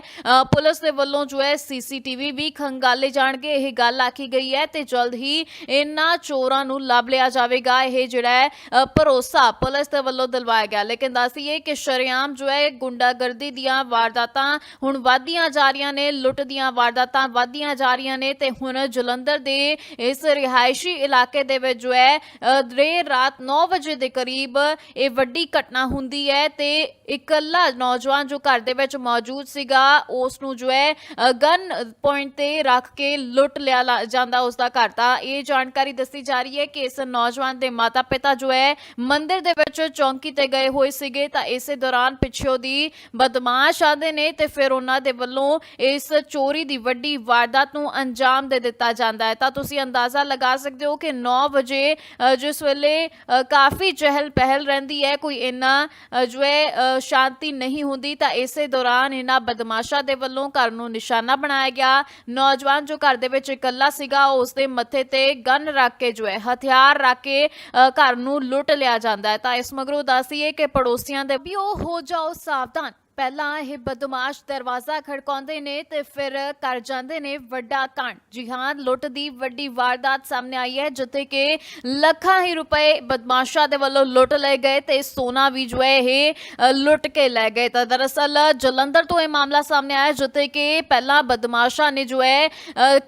ਪੁਲਿਸ ਦੇ ਵੱਲੋਂ ਜੋ ਹੈ, ਸੀਸੀਟੀਵੀ ਵੀ ਖੰਗਾਲੇ ਜਾਣਗੇ। ਇਹ ਗੱਲ ਆਖੀ ਗਈ ਹੈ ਤੇ ਜਲਦ ਹੀ ਇਹਨਾਂ ਚੋਰਾਂ ਨੂੰ ਲੱਭ ਲਿਆ ਜਾਵੇਗਾ। ਇਹ ਜਿਹੜਾ ਹੈ ਭਰੋਸਾ ਪੁਲਿਸ ਦੇ ਵੱਲੋਂ ਦਿਲਵਾਇਆ ਗਿਆ। ਲੇਕਿਨ ਦੱਸੀਏ ਕਿ ਸ਼ਰੇਆਮ ਜੋ ਹੈ, ਗੁੰਡਾਗਰਦੀ ਦੀਆਂ ਵਾਰਦਾਤਾਂ ਹੁਣ ਵਧਦੀਆਂ ਜਾ ਰਹੀਆਂ ਨੇ, ਲੁੱਟ ਦੀਆਂ ਵਾਰਦਾਤਾਂ ਵਧਦੀਆਂ ਜਾ ਰਹੀਆਂ ਨੇ ਤੇ ਹੁਣ ਜਲੰਧਰ ਦੇ ਇਸ ਰਿਹਾਇਸ਼ੀ ਇਲਾਕੇ ਦੇ ਵਿੱਚ ਜੋ ਹੈ ਅ, ਦੇਰ ਰਾਤ 9 ਵਜੇ ਦੇ ਕਰੀਬ ਇਹ ਵੱਡੀ ਘਟਨਾ ਹੁੰਦੀ ਹੈ ਤੇ ਇਕੱਲਾ ਨੌਜਵਾਨ ਜੋ ਘਰ ਦੇ ਵਿੱਚ ਮੌਜੂਦ ਸੀਗਾ ਉਸ ਨੂੰ ਜੋ ਹੈ ਗਨ ਪੁਆਇੰਟ ਤੇ ਰੱਖ ਕੇ ਲੁੱਟ ਲਿਆ ਲਾ- ਜਾਂਦਾ ਉਸ ਦਾ ਘਰ। ਤਾਂ ਇਹ ਜਾਣਕਾਰੀ ਦੱਸੀ ਜਾ ਰਹੀ ਹੈ ਕਿ ਇਸ ਨੌਜਵਾਨ ਦੇ ਮਾਤਾ-ਪਿਤਾ ਜੋ ਹੈ ਮੰਦਿਰ ਦੇ ਵਿੱਚ ਚੌਂਕੀ ਤੇ ਗਏ ਹੋਏ ਸੀਗੇ। ਤਾਂ ਇਸੇ ਦੌਰਾਨ ਪਿੱਛੋਂ ਦੀ ਬਦਮਾਸ਼ ਆਦੇ ਨੇ ਤੇ ਫਿਰ ਉਹਨਾਂ ਦੇ ਵੱਲੋਂ ਇਸ ਚੋਰੀ ਦੀ ਵੱਡੀ ਵਾਰਦਾਤ ਨੂੰ ਅੰਜਾਮ ਦੇ ਦਿੱਤਾ ਜਾਂਦਾ ਹੈ। ਤਾਂ ਤੁਸੀਂ ਅੰਦਾਜ਼ਾ ਲਗਾ ਸਕਦੇ ਹੋ ਕਿ 9 ਵਜੇ ਜਿਸ ਵੇਲੇ ਕਾਫੀ ਚਹਿਲ ਪਹਿਲ ਰਹਿੰਦੀ ਹੈ ਕੋਈ ਇੰਨਾ ਜੋ ਹੈ ਸ਼ਾਂਤੀ ਨਹੀਂ ਹੁੰਦੀ ਤਾਂ ਇਸੇ ਦੌਰਾਨ ਇਹਨਾਂ ਬਦਮਾਸ਼ਾਂ ਦੇ ਵੱਲੋਂ ਘਰ ਨੂੰ ਨਿਸ਼ਾਨਾ ਬਣਾਇਆ ਗਿਆ। ਨੌਜਵਾਨ ਜੋ ਘਰ ਦੇ ਵਿੱਚ ਇਕੱਲਾ ਸੀਗਾ ਉਸ ਦੇ ਮੱਥੇ ਤੇ ਗਨ ਰੱਖ ਕੇ ਜੋ ਹੈ ਹਥਿਆਰ ਰੱਖ ਕੇ ਅ, ਘਰ ਨੂੰ ਲੁੱਟ ਲਿਆ ਜਾਂਦਾ ਹੈ। ਤਾਂ ਇਸ ਮਗਰੋਂ ਦੱਸੀਏ ਕਿ ਪੜੋਸੀਆਂ ਦੇ ਵੀ ਉਹ ਹੋ ਜਾਓ ਸਾਵਧਾਨ। ਪਹਿਲਾਂ ਇਹ ਬਦਮਾਸ਼ ਦਰਵਾਜ਼ਾ ਖੜਕਾਉਂਦੇ ਨੇ ਤੇ ਫਿਰ ਕਰ ਜਾਂਦੇ ਨੇ ਵੱਡਾ ਕਾਂਡ। ਜੀ ਹਾਂ, ਲੁੱਟ ਦੀ ਵੱਡੀ ਵਾਰਦਾਤ ਸਾਹਮਣੇ ਆਈ ਹੈ, ਜਿੱਥੇ ਕਿ ਲੱਖਾਂ ਹੀ ਰੁਪਏ ਬਦਮਾਸ਼ਾਂ ਦੇ ਵੱਲੋਂ ਲੁੱਟ ਲਏ ਗਏ ਤੇ ਸੋਨਾ ਵੀ ਜੋ ਹੈ ਇਹ ਲੁੱਟ ਕੇ ਲੈ ਗਏ। ਤਾਂ ਦਰਅਸਲ ਜਲੰਧਰ ਤੋਂ ਇਹ ਮਾਮਲਾ ਸਾਹਮਣੇ ਆਇਆ, ਜਿੱਥੇ ਕਿ ਪਹਿਲਾਂ ਬਦਮਾਸ਼ਾਂ ਨੇ ਜੋ ਹੈ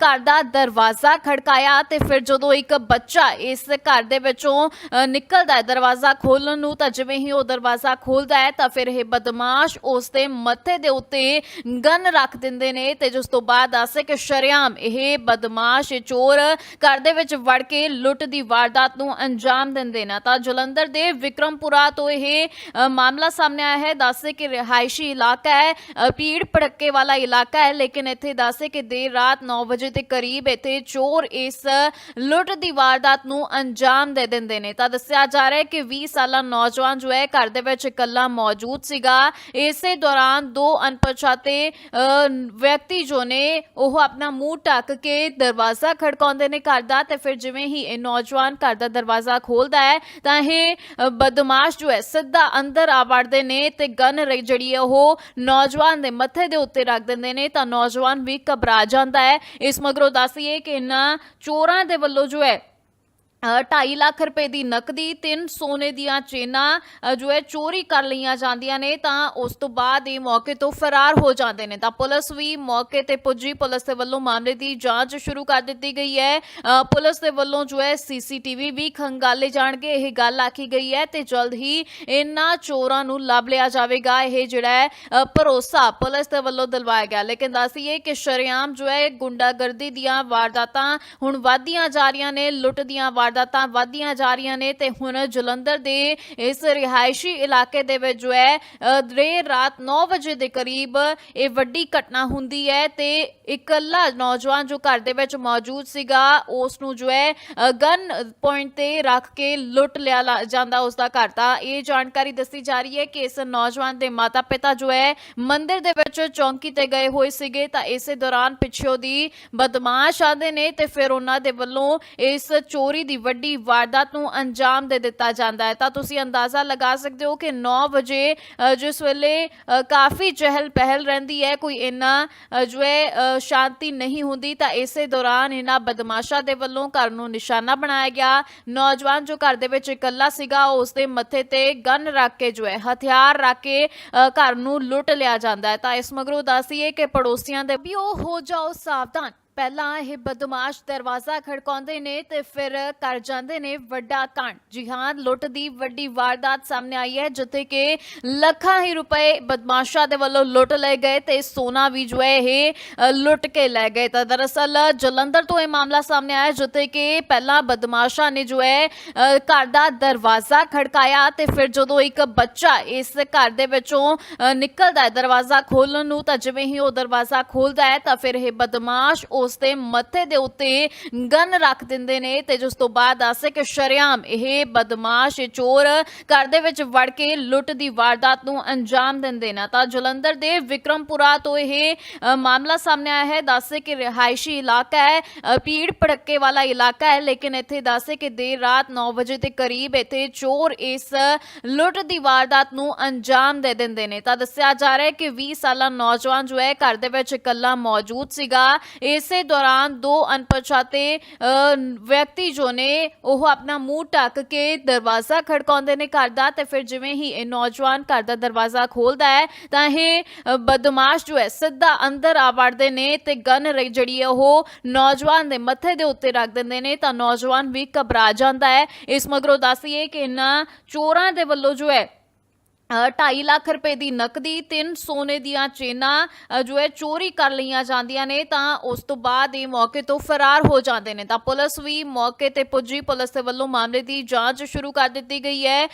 ਘਰ ਦਾ ਦਰਵਾਜ਼ਾ ਖੜਕਾਇਆ ਤੇ ਫਿਰ ਜਦੋਂ ਇੱਕ ਬੱਚਾ ਇਸ ਘਰ ਦੇ ਵਿੱਚੋਂ ਨਿਕਲਦਾ ਹੈ ਦਰਵਾਜ਼ਾ ਖੋਲਣ ਨੂੰ, ਤਾਂ ਜਿਵੇਂ ਹੀ ਉਹ ਦਰਵਾਜ਼ਾ ਖੋਲਦਾ ਹੈ, ਤਾਂ ਫਿਰ ਇਹ ਬਦਮਾਸ਼ ਉਸ ਦੇ ਮੱਥੇ ਦੇ ਉੱਤੇ ਗਨ ਰੱਖ ਦਿੰਦੇ ਨੇ ਤੇ ਜਿਸ ਤੋਂ ਬਾਅਦ ਦੱਸੇ ਕਿ ਸ਼ਰੇਆਮ ਇਹ ਬਦਮਾਸ਼ ਚੋਰ ਘਰ ਦੇ ਵਿੱਚ ਵੜ ਕੇ ਲੁੱਟ ਦੀ ਵਾਰਦਾਤ ਨੂੰ ਅੰਜਾਮ ਦਿੰਦੇ ਨੇ। ਤਾਂ ਜਲੰਧਰ ਦੇ ਵਿਕਰਮਪੁਰਾ ਤੋਂ ਇਹ ਮਾਮਲਾ ਸਾਹਮਣੇ ਆਇਆ ਹੈ। ਦੱਸੇ ਕਿ ਰਿਹਾਇਸ਼ੀ ਇਲਾਕਾ ਹੈ ਅ, ਭੀੜ ਭੜੱਕੇ ਵਾਲਾ ਇਲਾਕਾ ਹੈ ਲੇਕਿਨ ਇੱਥੇ ਦੱਸੇ ਕਿ ਦੇਰ ਰਾਤ 9 ਵਜੇ ਦੇ ਕਰੀਬ ਇੱਥੇ ਚੋਰ ਇਸ ਲੁੱਟ ਦੀ ਵਾਰਦਾਤ ਨੂੰ ਅੰਜਾਮ ਦੇ ਦਿੰਦੇ ਨੇ। ਤਾਂ ਦੱਸਿਆ ਜਾ ਰਿਹਾ ਹੈ ਕਿ 20 ਸਾਲਾ ਨੌਜਵਾਨ ਜੋ ਹੈ ਘਰ ਦੇ ਵਿੱਚ ਇਕੱਲਾ ਮੌਜੂਦ ਸੀਗਾ। ਇਸ ਦੌਰਾਨ ਦੋ ਅਣਪਛਾਤੇ ਵਿਅਕਤੀ ਜੋ ਨੇ, ਉਹ ਆਪਣਾ ਮੂੰਹ ਢੱਕ ਕੇ ਦਰਵਾਜ਼ਾ ਖੜਕਾਉਂਦੇ ਨੇ ਘਰ ਦਾ ਤੇ ਫਿਰ ਜਿਵੇਂ ਹੀ ਇਹ ਨੌਜਵਾਨ ਘਰ ਦਾ ਦਰਵਾਜ਼ਾ ਖੋਲਦਾ ਹੈ, ਤਾਂ ਇਹ ਬਦਮਾਸ਼ ਜੋ ਹੈ, ਸਿੱਧਾ ਅੰਦਰ ਆ ਵੜਦੇ ਨੇ ਤੇ ਗਨ ਰ- ਜਿਹੜੀ ਹੈ, ਉਹ ਨੌਜਵਾਨ ਦੇ ਮੱਥੇ ਦੇ ਉੱਤੇ ਰੱਖ ਦਿੰਦੇ ਨੇ ਤਾਂ ਨੌਜਵਾਨ ਵੀ ਘਬਰਾ ਜਾਂਦਾ ਹੈ। ਇਸ ਮਗਰੋਂ ਦੱਸੀਏ ਕਿ ਇਹਨਾਂ ਚੋਰਾਂ ਦੇ ਵੱਲੋਂ ਜੋ ਹੈ ਢਾਈ ਲੱਖ ਰੁਪਏ ਦੀ ਨਕਦੀ, ਤਿੰਨ ਸੋਨੇ ਦੀਆਂ ਚੇਨਾਂ ਜੋ ਹੈ ਚੋਰੀ ਕਰ ਲਈਆਂ ਜਾਂਦੀਆਂ ਨੇ, ਤਾਂ ਉਸ ਤੋਂ ਬਾਅਦ ਇਹ ਮੌਕੇ ਤੋਂ ਫਰਾਰ ਹੋ ਜਾਂਦੇ ਨੇ। ਤਾਂ ਪੁਲਿਸ ਵੀ ਮੌਕੇ ਤੇ ਪੁੱਜੀ। ਪੁਲਿਸ ਦੇ ਵੱਲੋਂ ਮਾਮਲੇ ਦੀ ਜਾਂਚ ਸ਼ੁਰੂ ਕਰ ਦਿੱਤੀ ਗਈ ਹੈ। ਪੁਲਿਸ ਦੇ ਵੱਲੋਂ ਜੋ ਹੈ ਸੀਸੀਟੀਵੀ ਵੀ ਖੰਗਾਲੇ ਜਾਣਗੇ। ਇਹ ਗੱਲ ਆਖੀ ਗਈ ਹੈ ਤੇ ਜਲਦ ਹੀ ਇਹਨਾਂ ਚੋਰਾਂ ਨੂੰ ਲੱਭ ਲਿਆ ਜਾਵੇਗਾ। ਇਹ ਜਿਹੜਾ ਹੈ ਭਰੋਸਾ ਪੁਲਿਸ ਦੇ ਵੱਲੋਂ ਦਿਲਵਾਇਆ ਗਿਆ। ਲੇਕਿਨ ਦੱਸੀਏ ਕਿ ਸ਼ਰੇਆਮ ਜੋ ਹੈ ਗੁੰਡਾਗਰਦੀ ਦੀਆਂ ਵਾਰਦਾਤਾਂ ਹੁਣ ਵਧਦੀਆਂ ਜਾ ਰਹੀਆਂ ਨੇ ਲੁੱਟ ਦੀਆਂ ਵਾਰਦਾਤਾਂ ਵਧਦੀਆਂ ਜਾ ਰਹੀਆਂ ਨੇ ਤੇ ਹੁਣ ਜਲੰਧਰ ਦੇ ਇਸ ਰਿਹਾਇਸ਼ੀ ਇਲਾਕੇ ਦੇ ਵਿੱਚ ਜੋ ਹੈ ਦੇਰ ਰਾਤ 9 ਵਜੇ ਦੇ ਕਰੀਬ ਇਹ ਵੱਡੀ ਘਟਨਾ ਹੁੰਦੀ ਹੈ ਤੇ ਇਕੱਲਾ ਨੌਜਵਾਨ ਜੋ ਘਰ ਦੇ ਵਿੱਚ ਮੌਜੂਦ ਸੀਗਾ ਉਸ ਨੂੰ ਜੋ ਹੈ ਗਨ ਪੁਆਇੰਟ ਤੇ ਰੱਖ ਕੇ ਲੁੱਟ ਲਿਆ ਲਾ- ਜਾਂਦਾ ਉਸ ਦਾ ਘਰ। ਤਾਂ ਇਹ ਜਾਣਕਾਰੀ ਦੱਸੀ ਜਾ ਰਹੀ ਹੈ ਕਿ ਇਸ ਨੌਜਵਾਨ ਦੇ ਮਾਤਾ-ਪਿਤਾ ਜੋ ਹੈ, ਮੰਦਿਰ ਦੇ ਵਿੱਚ ਚੌਂਕੀ ਤੇ ਗਏ ਹੋਏ ਸੀਗੇ। ਤਾਂ ਇਸੇ ਦੌਰਾਨ ਪਿੱਛੋਂ ਦੀ ਬਦਮਾਸ਼ ਆਉਂਦੇ ਨੇ ਤੇ ਫਿਰ ਉਹਨਾਂ ਦੇ ਵੱਲੋਂ ਇਸ ਚੋਰੀ ਦੀ ਵੱਡੀ ਵਾਰਦਾਤ ਨੂੰ ਅੰਜਾਮ ਦੇ ਦਿੱਤਾ ਜਾਂਦਾ ਹੈ। ਤਾਂ ਤੁਸੀਂ ਅੰਦਾਜ਼ਾ ਲਗਾ ਸਕਦੇ ਹੋ ਕਿ 9 ਵਜੇ ਜਿਸ ਵੇਲੇ ਕਾਫੀ ਚਹਿਲ ਪਹਿਲ ਰਹਿੰਦੀ ਹੈ, ਕੋਈ ਇੰਨਾ ਜੋ ਹੈ ਸ਼ਾਂਤੀ ਨਹੀਂ ਹੁੰਦੀ, ਤਾਂ ਇਸੇ ਦੌਰਾਨ ਇਹਨਾਂ ਬਦਮਾਸ਼ਾਂ ਦੇ ਵੱਲੋਂ ਘਰ ਨੂੰ ਨਿਸ਼ਾਨਾ ਬਣਾਇਆ ਗਿਆ। ਨੌਜਵਾਨ ਜੋ ਘਰ ਦੇ ਵਿੱਚ ਇਕੱਲਾ ਸੀਗਾ ਉਸ ਦੇ ਮੱਥੇ ਤੇ ਗਨ ਰੱਖ ਕੇ ਜੋ ਹੈ, ਹਥਿਆਰ ਰੱਖ ਕੇ ਘਰ ਨੂੰ ਲੁੱਟ ਲਿਆ ਜਾਂਦਾ ਹੈ। ਤਾਂ ਇਸ ਮਗਰੋਂ ਦੱਸੀਏ ਕਿ ਪੜੋਸੀਆਂ ਦੇ ਵੀ ਉਹ ਹੋ ਜਾਓ ਸਾਵਧਾਨ। ਪਹਿਲਾਂ ਇਹ ਬਦਮਾਸ਼ ਦਰਵਾਜ਼ਾ ਖੜਕਾਉਂਦੇ ਨੇ ਤੇ ਫਿਰ ਕਰ ਜਾਂਦੇ ਨੇ ਵੱਡਾ ਕਾਂਡ। ਜੀ ਹਾਂ, ਲੁੱਟ ਦੀ ਵੱਡੀ ਵਾਰਦਾਤ ਸਾਹਮਣੇ ਆਈ ਹੈ, ਜਿੱਥੇ ਕਿ ਲੱਖਾਂ ਹੀ ਰੁਪਏ ਬਦਮਾਸ਼ਾਂ ਦੇ ਵੱਲੋਂ ਲੁੱਟ ਲਏ ਗਏ ਤੇ ਸੋਨਾ ਵੀ ਜੋ ਹੈ ਇਹ ਲੁੱਟ ਕੇ ਲੈ ਗਏ ਤਾਂ ਦਰਅਸਲ ਜਲੰਧਰ ਤੋਂ ਇਹ ਮਾਮਲਾ ਸਾਹਮਣੇ ਆਇਆ, ਜਿੱਥੇ ਕਿ ਪਹਿਲਾਂ ਬਦਮਾਸ਼ਾਂ ਨੇ ਜੋ ਹੈ ਘਰ ਦਾ ਦਰਵਾਜ਼ਾ ਖੜਕਾਇਆ ਤੇ ਫਿਰ ਜਦੋਂ ਇੱਕ ਬੱਚਾ ਇਸ ਘਰ ਦੇ ਵਿੱਚੋਂ ਨਿਕਲਦਾ ਹੈ ਦਰਵਾਜ਼ਾ ਖੋਲਣ ਨੂੰ ਤਾਂ ਜਿਵੇਂ ਹੀ ਉਹ ਦਰਵਾਜ਼ਾ ਖੋਲਦਾ ਹੈ ਤਾਂ ਫਿਰ ਇਹ ਬਦਮਾਸ਼ ਉਹ ਉਸ ਦੇ ਮੱਥੇ ਦੇ ਉੱਤੇ ਗਨ ਰੱਖ ਦਿੰਦੇ ਨੇ ਤੇ ਜਿਸ ਤੋਂ ਬਾਅਦ ਦੱਸੇ ਕਿ ਸ਼ਰੇਆਮ ਇਹ ਬਦਮਾਸ਼ ਚੋਰ ਘਰ ਦੇ ਵਿੱਚ ਵੜ ਕੇ ਲੁੱਟ ਦੀ ਵਾਰਦਾਤ ਨੂੰ ਅੰਜਾਮ ਦਿੰਦੇ ਨੇ। ਤਾਂ ਜਲੰਧਰ ਦੇ ਵਿਕਰਮਪੁਰਾ ਤੋਂ ਇਹ ਮਾਮਲਾ ਸਾਹਮਣੇ ਆਇਆ ਹੈ। ਦੱਸੇ ਕਿ ਰਿਹਾਇਸ਼ੀ ਇਲਾਕਾ ਹੈ ਅ, ਭੀੜ ਭੜੱਕੇ ਵਾਲਾ ਇਲਾਕਾ ਹੈ ਲੇਕਿਨ ਇੱਥੇ ਦੱਸੇ ਕਿ ਦੇਰ ਰਾਤ 9 ਵਜੇ ਦੇ ਕਰੀਬ ਇੱਥੇ ਚੋਰ ਇਸ ਲੁੱਟ ਦੀ ਵਾਰਦਾਤ ਨੂੰ ਅੰਜਾਮ ਦੇ ਦਿੰਦੇ ਨੇ। ਤਾਂ ਦੱਸਿਆ ਜਾ ਰਿਹਾ ਹੈ ਕਿ 20 ਸਾਲਾ ਨੌਜਵਾਨ ਜੋ ਹੈ ਘਰ ਦੇ ਵਿੱਚ ਇਕੱਲਾ ਮੌਜੂਦ ਸੀਗਾ। ਇਸ ਦੌਰਾਨ ਦੋ ਅਣਪਛਾਤੇ ਵਿਅਕਤੀ ਜੋ ਨੇ, ਉਹ ਆਪਣਾ ਮੂੰਹ ਢੱਕ ਕੇ ਦਰਵਾਜ਼ਾ ਖੜਕਾਉਂਦੇ ਨੇ ਘਰ ਦਾ। ਤੇ ਫਿਰ ਜਿਵੇਂ ਹੀ ਇਹ ਨੌਜਵਾਨ ਘਰ ਦਾ ਦਰਵਾਜ਼ਾ ਖੋਲਦਾ ਹੈ, ਤਾਂ ਇਹ ਬਦਮਾਸ਼ ਜੋ ਹੈ, ਸਿੱਧਾ ਅੰਦਰ ਆ ਵੜਦੇ ਨੇ ਤੇ ਗਨ ਜਿਹੜੀ ਹੈ, ਉਹ ਨੌਜਵਾਨ ਦੇ ਮੱਥੇ ਦੇ ਉੱਤੇ ਰੱਖ ਦਿੰਦੇ ਨੇ, ਤਾਂ ਨੌਜਵਾਨ ਵੀ ਘਬਰਾ ਜਾਂਦਾ ਹੈ। ਇਸ ਮਗਰੋਂ ਦੱਸੀਏ ਕਿ ਇਹਨਾਂ ਚੋਰਾਂ ਦੇ ਵੱਲੋਂ ਜੋ ਹੈ ਢਾਈ ਲੱਖ ਰੁਪਏ ਦੀ ਨਕਦੀ, ਤਿੰਨ ਸੋਨੇ ਦੀਆਂ ਚੇਨਾਂ ਜੋ ਹੈ, ਚੋਰੀ ਕਰ ਲਈਆਂ ਜਾਂਦੀਆਂ ਨੇ, ਤਾਂ ਉਸ ਤੋਂ ਬਾਅਦ ਇਹ ਮੌਕੇ ਤੋਂ ਫਰਾਰ ਹੋ ਜਾਂਦੇ ਨੇ। ਤਾਂ ਪੁਲਿਸ ਵੀ ਮੌਕੇ ਤੇ ਪੁੱਜੀ। ਪੁਲਿਸ ਦੇ ਵੱਲੋਂ ਮਾਮਲੇ ਦੀ ਜਾਂਚ ਸ਼ੁਰੂ ਕਰ ਦਿੱਤੀ ਗਈ ਹੈ।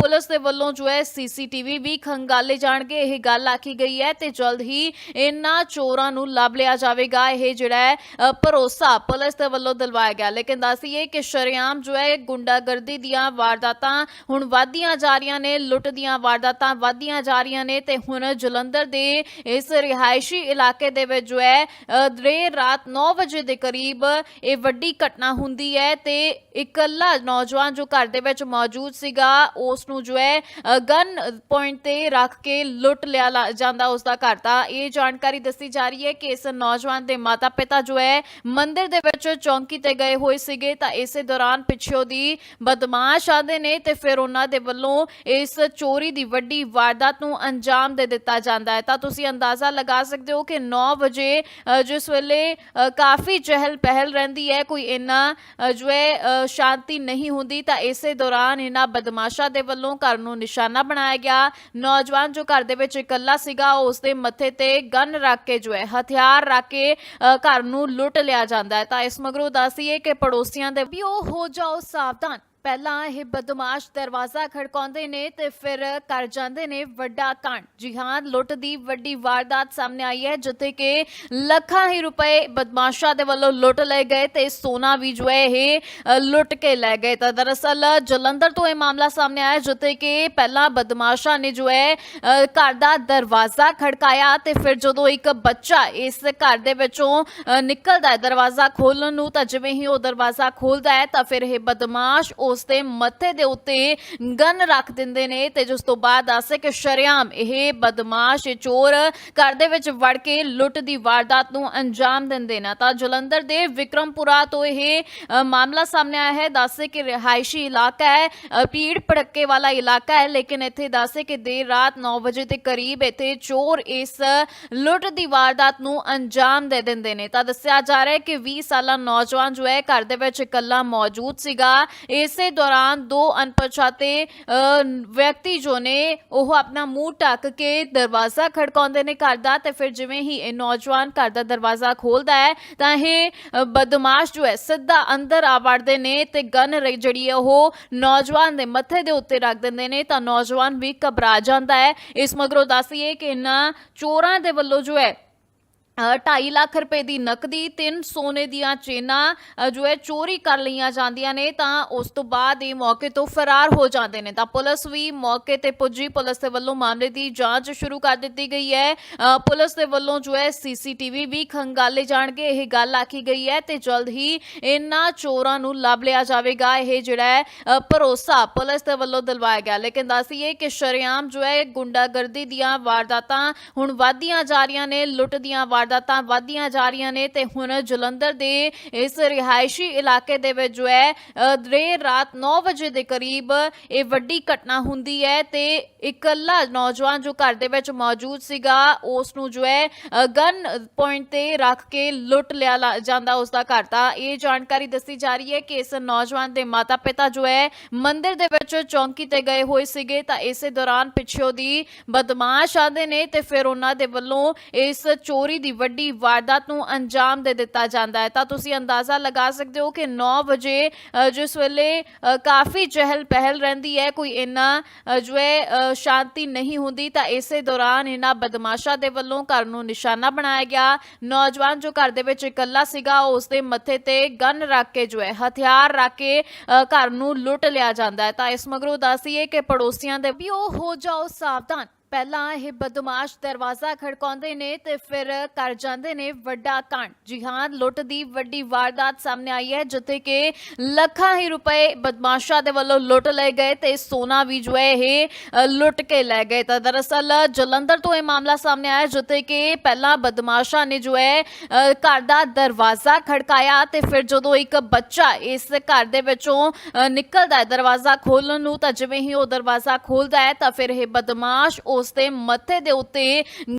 ਪੁਲਿਸ ਦੇ ਵੱਲੋਂ ਜੋ ਹੈ, ਸੀਸੀਟੀਵੀ ਵੀ ਖੰਗਾਲੇ ਜਾਣਗੇ। ਇਹ ਗੱਲ ਆਖੀ ਗਈ ਹੈ ਤੇ ਜਲਦ ਹੀ ਇਹਨਾਂ ਚੋਰਾਂ ਨੂੰ ਲੱਭ ਲਿਆ ਜਾਵੇਗਾ। ਇਹ ਜਿਹੜਾ ਹੈ ਭਰੋਸਾ ਪੁਲਿਸ ਦੇ ਵੱਲੋਂ ਦਿਲਵਾਇਆ ਗਿਆ। ਲੇਕਿਨ ਦੱਸੀਏ ਕਿ ਸ਼ਰੇਆਮ ਜੋ ਹੈ ਗੁੰਡਾਗਰਦੀ ਦੀਆਂ ਵਾਰਦਾਤਾਂ ਹੁਣ ਵਧਦੀਆਂ ਜਾ ਰਹੀਆਂ ਨੇ, ਲੁੱਟ ਦੀਆਂ ਵਾਰਦਾਤਾਂ ਵਧਦੀਆਂ ਜਾ ਰਹੀਆਂ ਨੇ ਤੇ ਹੁਣ ਜਲੰਧਰ ਦੇ ਇਸ ਰਿਹਾਇਸ਼ੀ ਇਲਾਕੇ ਦੇ ਵਿੱਚ ਜੋ ਹੈ ਦੇਰ ਰਾਤ 9 ਵਜੇ ਦੇ ਕਰੀਬ ਇਹ ਵੱਡੀ ਘਟਨਾ ਹੁੰਦੀ ਹੈ ਤੇ ਇਕੱਲਾ ਨੌਜਵਾਨ ਜੋ ਘਰ ਦੇ ਵਿੱਚ ਮੌਜੂਦ ਸੀਗਾ, ਉਸ ਨੂੰ ਜੋ ਹੈ ਗਨ ਪੁਆਇੰਟ ਤੇ ਰੱਖ ਕੇ ਲੁੱਟ ਲਿਆ ਲਾ- ਜਾਂਦਾ ਉਸ ਦਾ ਘਰ ਤਾਂ ਇਹ ਜਾਣਕਾਰੀ ਦੱਸੀ ਜਾ ਰਹੀ ਹੈ ਕਿ ਇਸ ਨੌਜਵਾਨ ਦੇ ਮਾਤਾ-ਪਿਤਾ ਜੋ ਹੈ, ਮੰਦਿਰ ਦੇ ਵਿੱਚ ਚੌਂਕੀ ਤੇ ਗਏ ਹੋਏ ਸੀਗੇ ਤਾਂ ਇਸੇ ਦੌਰਾਨ ਪਿੱਛੋਂ ਦੀ ਬਦਮਾਸ਼ ਆਦੇ ਨੇ ਤੇ ਫਿਰ ਉਹਨਾਂ ਦੇ ਵੱਲੋਂ ਇਸ ਚੋਰੀ ਦੀ ਵੱਡੀ ਵਾਰਦਾਤ ਨੂੰ ਅੰਜਾਮ ਦੇ ਦਿੱਤਾ ਜਾਂਦਾ ਹੈ। ਤਾਂ ਤੁਸੀਂ ਅੰਦਾਜ਼ਾ ਲਗਾ ਸਕਦੇ ਹੋ ਕਿ 9 ਵਜੇ ਜਿਸ ਵੇਲੇ ਕਾਫੀ ਚਹਿਲ ਪਹਿਲ ਰਹਿੰਦੀ ਹੈ, ਕੋਈ ਇੰਨਾ ਜੋ ਹੈ ਸ਼ਾਂਤੀ ਨਹੀਂ ਹੁੰਦੀ, ਤਾਂ ਇਸੇ ਦੌਰਾਨ ਇਹਨਾਂ ਬਦਮਾਸ਼ਾਂ ਦੇ ਵੱਲੋਂ ਘਰ ਨੂੰ ਨਿਸ਼ਾਨਾ ਬਣਾਇਆ ਗਿਆ। ਨੌਜਵਾਨ ਜੋ ਘਰ ਦੇ ਵਿੱਚ ਇਕੱਲਾ ਸੀਗਾ ਉਸ ਦੇ ਮੱਥੇ ਤੇ ਗਨ ਰੱਖ ਕੇ ਜੋ ਹੈ, ਹਥਿਆਰ ਰੱਖ ਕੇ ਘਰ ਨੂੰ ਲੁੱਟ ਲਿਆ ਜਾਂਦਾ ਹੈ। ਤਾਂ ਇਸ ਮਗਰੋਂ ਦੱਸੀਏ ਕਿ ਪੜੋਸੀਆਂ ਦੇ ਵੀ ਉਹ ਹੋ ਜਾਓ ਸਾਵਧਾਨ। ਪਹਿਲਾਂ ਇਹ ਬਦਮਾਸ਼ ਦਰਵਾਜ਼ਾ ਖੜਕਾਉਂਦੇ ਨੇ ਤੇ ਫਿਰ ਕਰ ਜਾਂਦੇ ਨੇ ਵੱਡਾ ਕਾਂਡ। ਜੀ ਹਾਂ, ਲੁੱਟ ਦੀ ਵੱਡੀ ਵਾਰਦਾਤ ਸਾਹਮਣੇ ਆਈ ਹੈ, ਜਿੱਥੇ ਕਿ ਲੱਖਾਂ ਹੀ ਰੁਪਏ ਬਦਮਾਸ਼ਾਂ ਦੇ ਵੱਲੋਂ ਲੁੱਟ ਲਏ ਗਏ ਤੇ ਸੋਨਾ ਵੀ ਜੋ ਹੈ ਇਹ ਲੁੱਟ ਕੇ ਲੈ ਗਏ। ਤਾਂ ਦਰਅਸਲ ਜਲੰਧਰ ਤੋਂ ਇਹ ਮਾਮਲਾ ਸਾਹਮਣੇ ਆਇਆ, ਜਿੱਥੇ ਕਿ ਪਹਿਲਾਂ ਬਦਮਾਸ਼ਾਂ ਨੇ ਜੋ ਹੈ ਘਰ ਦਾ ਦਰਵਾਜ਼ਾ ਖੜਕਾਇਆ ਤੇ ਫਿਰ ਜਦੋਂ ਇੱਕ ਬੱਚਾ ਇਸ ਘਰ ਦੇ ਵਿੱਚੋਂ ਨਿਕਲਦਾ ਹੈ ਦਰਵਾਜ਼ਾ ਖੋਲਣ ਨੂੰ, ਤਾਂ ਜਿਵੇਂ ਹੀ ਉਹ ਦਰਵਾਜ਼ਾ ਖੋਲਦਾ ਹੈ, ਤਾਂ ਫਿਰ ਇਹ ਬਦਮਾਸ਼ ਉਹ ਉਸ ਦੇ ਮੱਥੇ ਦੇ ਉੱਤੇ ਗਨ ਰੱਖ ਦਿੰਦੇ ਨੇ ਤੇ ਜਿਸ ਤੋਂ ਬਾਅਦ ਦੱਸੇ ਕਿ ਸ਼ਰੇਆਮ ਇਹ ਬਦਮਾਸ਼ ਚੋਰ ਘਰ ਦੇ ਵਿੱਚ ਵੜ ਕੇ ਲੁੱਟ ਦੀ ਵਾਰਦਾਤ ਨੂੰ ਅੰਜਾਮ ਦਿੰਦੇ ਨੇ। ਤਾਂ ਜਲੰਧਰ ਦੇ ਵਿਕਰਮਪੁਰਾ ਤੋਂ ਇਹ ਮਾਮਲਾ ਸਾਹਮਣੇ ਆਇਆ ਹੈ। ਦੱਸੇ ਕਿ ਰਿਹਾਇਸ਼ੀ ਇਲਾਕਾ ਹੈ ਅ, ਭੀੜ ਭੜੱਕੇ ਵਾਲਾ ਇਲਾਕਾ ਹੈ ਲੇਕਿਨ ਇੱਥੇ ਦੱਸੇ ਕਿ ਦੇਰ ਰਾਤ 9 ਵਜੇ ਦੇ ਕਰੀਬ ਇੱਥੇ ਚੋਰ ਇਸ ਲੁੱਟ ਦੀ ਵਾਰਦਾਤ ਨੂੰ ਅੰਜਾਮ ਦੇ ਦਿੰਦੇ ਨੇ। ਤਾਂ ਦੱਸਿਆ ਜਾ ਰਿਹਾ ਹੈ ਕਿ 20 ਸਾਲਾ ਨੌਜਵਾਨ ਜੋ ਹੈ ਘਰ ਦੇ ਵਿੱਚ ਇਕੱਲਾ ਮੌਜੂਦ ਸੀਗਾ। ਇਸੇ ਦੌਰਾਨ ਦੋ ਅਣਪਛਾਤੇ ਵਿਅਕਤੀ ਜੋ ਨੇ, ਉਹ ਆਪਣਾ ਮੂੰਹ ਢੱਕ ਕੇ ਦਰਵਾਜ਼ਾ ਖੜਕਾਉਂਦੇ ਨੇ ਘਰ ਦਾ ਤੇ ਫਿਰ ਜਿਵੇਂ ਹੀ ਇਹ ਨੌਜਵਾਨ ਘਰ ਦਾ ਦਰਵਾਜ਼ਾ ਖੋਲਦਾ ਹੈ, ਤਾਂ ਇਹ ਬਦਮਾਸ਼ ਜੋ ਹੈ, ਸਿੱਧਾ ਅੰਦਰ ਆ ਵੜਦੇ ਨੇ ਤੇ ਗਨ ਜਿਹੜੀ ਹੈ, ਉਹ ਨੌਜਵਾਨ ਦੇ ਮੱਥੇ ਦੇ ਉੱਤੇ ਰੱਖ ਦਿੰਦੇ ਨੇ, ਤਾਂ ਨੌਜਵਾਨ ਵੀ ਘਬਰਾ ਜਾਂਦਾ ਹੈ। ਇਸ ਮਗਰੋਂ ਦੱਸੀਏ ਕਿ ਇਹਨਾਂ ਚੋਰਾਂ ਦੇ ਵੱਲੋਂ ਜੋ ਹੈ ਢਾਈ ਲੱਖ ਰੁਪਏ ਦੀ ਨਕਦੀ, ਤਿੰਨ ਸੋਨੇ ਦੀਆਂ ਚੇਨਾਂ ਜੋ ਹੈ ਚੋਰੀ ਕਰ ਲਈਆਂ ਜਾਂਦੀਆਂ ਨੇ, ਤਾਂ ਉਸ ਤੋਂ ਬਾਅਦ ਇਹ ਮੌਕੇ ਤੋਂ ਫਰਾਰ ਹੋ ਜਾਂਦੇ ਨੇ। ਤਾਂ ਪੁਲਿਸ ਵੀ ਮੌਕੇ ਤੇ ਪੁੱਜੀ। ਪੁਲਿਸ ਦੇ ਵੱਲੋਂ ਮਾਮਲੇ ਦੀ ਜਾਂਚ ਸ਼ੁਰੂ ਕਰ ਦਿੱਤੀ ਗਈ ਹੈ। ਪੁਲਿਸ ਦੇ ਵੱਲੋਂ ਜੋ ਹੈ ਸੀਸੀਟੀਵੀ ਵੀ ਖੰਗਾਲੇ ਜਾਣਗੇ। ਇਹ ਗੱਲ ਆਖੀ ਗਈ ਹੈ ਤੇ ਜਲਦ ਹੀ ਇਹਨਾਂ ਚੋਰਾਂ ਨੂੰ ਲੱਭ ਲਿਆ ਜਾਵੇਗਾ। ਇਹ ਜਿਹੜਾ ਹੈ ਭਰੋਸਾ ਪੁਲਿਸ ਦੇ ਵੱਲੋਂ ਦਿਲਵਾਇਆ ਗਿਆ। ਲੇਕਿਨ ਦੱਸੀਏ ਕਿ ਸ਼ਰੇਆਮ ਜੋ ਹੈ ਗੁੰਡਾਗਰਦੀ ਦੀਆਂ ਵਾਰਦਾਤਾਂ ਹੁਣ ਵਧਦੀਆਂ ਜਾ ਰਹੀਆਂ ਨੇ ਲੁੱਟ ਦੀਆਂ ਵਾਰਦਾਤਾਂ ਵਧਦੀਆਂ ਜਾ ਰਹੀਆਂ ਨੇ ਤੇ ਹੁਣ ਜਲੰਧਰ ਦੇ ਇਸ ਰਿਹਾਇਸ਼ੀ ਇਲਾਕੇ ਦੇ ਵਿੱਚ ਜੋ ਹੈ ਅ, ਦੇਰ ਰਾਤ 9 ਵਜੇ ਦੇ ਕਰੀਬ ਇਹ ਵੱਡੀ ਘਟਨਾ ਹੁੰਦੀ ਹੈ ਤੇ ਇਕੱਲਾ ਨੌਜਵਾਨ ਜੋ ਘਰ ਦੇ ਵਿੱਚ ਮੌਜੂਦ ਸੀਗਾ ਉਸ ਨੂੰ ਜੋ ਹੈ ਗਨ ਪੁਆਇੰਟ ਤੇ ਰੱਖ ਕੇ ਲੁੱਟ ਲਿਆ ਜਾਂਦਾ ਉਸ ਦਾ ਘਰ। ਤਾਂ ਇਹ ਜਾਣਕਾਰੀ ਦੱਸੀ ਜਾ ਰਹੀ ਹੈ ਕਿ ਇਸ ਨੌਜਵਾਨ ਦੇ ਮਾਤਾ-ਪਿਤਾ ਜੋ ਹੈ, ਮੰਦਿਰ ਦੇ ਵਿੱਚ ਚੌਂਕੀ ਤੇ ਗਏ ਹੋਏ ਸੀਗੇ। ਤਾਂ ਇਸੇ ਦੌਰਾਨ ਪਿੱਛੋਂ ਦੀ ਬਦਮਾਸ਼ ਆਦੇ ਨੇ ਤੇ ਫਿਰ ਉਹਨਾਂ ਦੇ ਵੱਲੋਂ ਇਸ ਚੋਰੀ ਦੀ ਵੱਡੀ ਵਾਰਦਾਤ ਨੂੰ ਅੰਜਾਮ ਦੇ ਦਿੱਤਾ ਜਾਂਦਾ ਹੈ। ਤਾਂ ਤੁਸੀਂ ਅੰਦਾਜ਼ਾ ਲਗਾ ਸਕਦੇ ਹੋ ਕਿ 9 ਵਜੇ ਜਿਸ ਵੇਲੇ ਕਾਫੀ ਚਹਿਲ ਪਹਿਲ ਰਹਿੰਦੀ ਹੈ। ਕੋਈ ਇੰਨਾ ਜੋ ਹੈ ਸ਼ਾਂਤੀ ਨਹੀਂ ਹੁੰਦੀ ਤਾਂ ਇਸੇ ਦੌਰਾਨ ਇਹਨਾਂ ਬਦਮਾਸ਼ਾਂ ਦੇ ਵੱਲੋਂ ਘਰ ਨੂੰ ਨਿਸ਼ਾਨਾ ਬਣਾਇਆ ਗਿਆ। ਨੌਜਵਾਨ ਜੋ ਘਰ ਦੇ ਵਿੱਚ ਇਕੱਲਾ ਸੀਗਾ, ਉਸ ਦੇ ਮੱਥੇ ਤੇ ਗਨ ਰੱਖ ਕੇ ਜੋ ਹੈ, ਹਥਿਆਰ ਰੱਖ ਕੇ ਘਰ ਨੂੰ ਲੁੱਟ ਲਿਆ ਜਾਂਦਾ ਹੈ। ਤਾਂ ਇਸ ਮਗਰੋਂ ਦੱਸੀਏ ਕਿ ਪੜੋਸੀਆਂ ਦੇ ਵੀ ਉਹ ਹੋ ਜਾਓ ਸਾਵਧਾਨ। ਪਹਿਲਾਂ ਇਹ ਬਦਮਾਸ਼ ਦਰਵਾਜ਼ਾ ਖੜਕਾਉਂਦੇ ਨੇ ਤੇ ਫਿਰ ਕਰ ਜਾਂਦੇ ਨੇ ਵੱਡਾ ਕਾਂਡ। ਜੀ ਹਾਂ, ਲੁੱਟ ਦੀ ਵੱਡੀ ਵਾਰਦਾਤ ਸਾਹਮਣੇ ਆਈ ਹੈ, ਜਿੱਥੇ ਕਿ ਲੱਖਾਂ ਹੀ ਰੁਪਏ ਬਦਮਾਸ਼ਾਂ ਦੇ ਵੱਲੋਂ ਲੁੱਟ ਲਏ ਗਏ ਤੇ ਸੋਨਾ ਵੀ ਜੋ ਹੈ ਇਹ ਲੁੱਟ ਕੇ ਲੈ ਗਏ। ਤਾਂ ਦਰਅਸਲ ਜਲੰਧਰ ਤੋਂ ਇਹ ਮਾਮਲਾ ਸਾਹਮਣੇ ਆਇਆ, ਜਿੱਥੇ ਕਿ ਪਹਿਲਾਂ ਬਦਮਾਸ਼ਾਂ ਨੇ ਜੋ ਹੈ ਘਰ ਦਾ ਦਰਵਾਜ਼ਾ ਖੜਕਾਇਆ ਤੇ ਫਿਰ ਜਦੋਂ ਇੱਕ ਬੱਚਾ ਇਸ ਘਰ ਦੇ ਵਿੱਚੋਂ ਨਿਕਲਦਾ ਹੈ ਦਰਵਾਜ਼ਾ ਖੋਲਣ ਨੂੰ, ਤਾਂ ਜਿਵੇਂ ਹੀ ਉਹ ਦਰਵਾਜ਼ਾ ਖੋਲਦਾ ਹੈ, ਤਾਂ ਫਿਰ ਇਹ ਬਦਮਾਸ਼ ਉਸ ਉਸ ਦੇ ਮੱਥੇ ਦੇ ਉੱਤੇ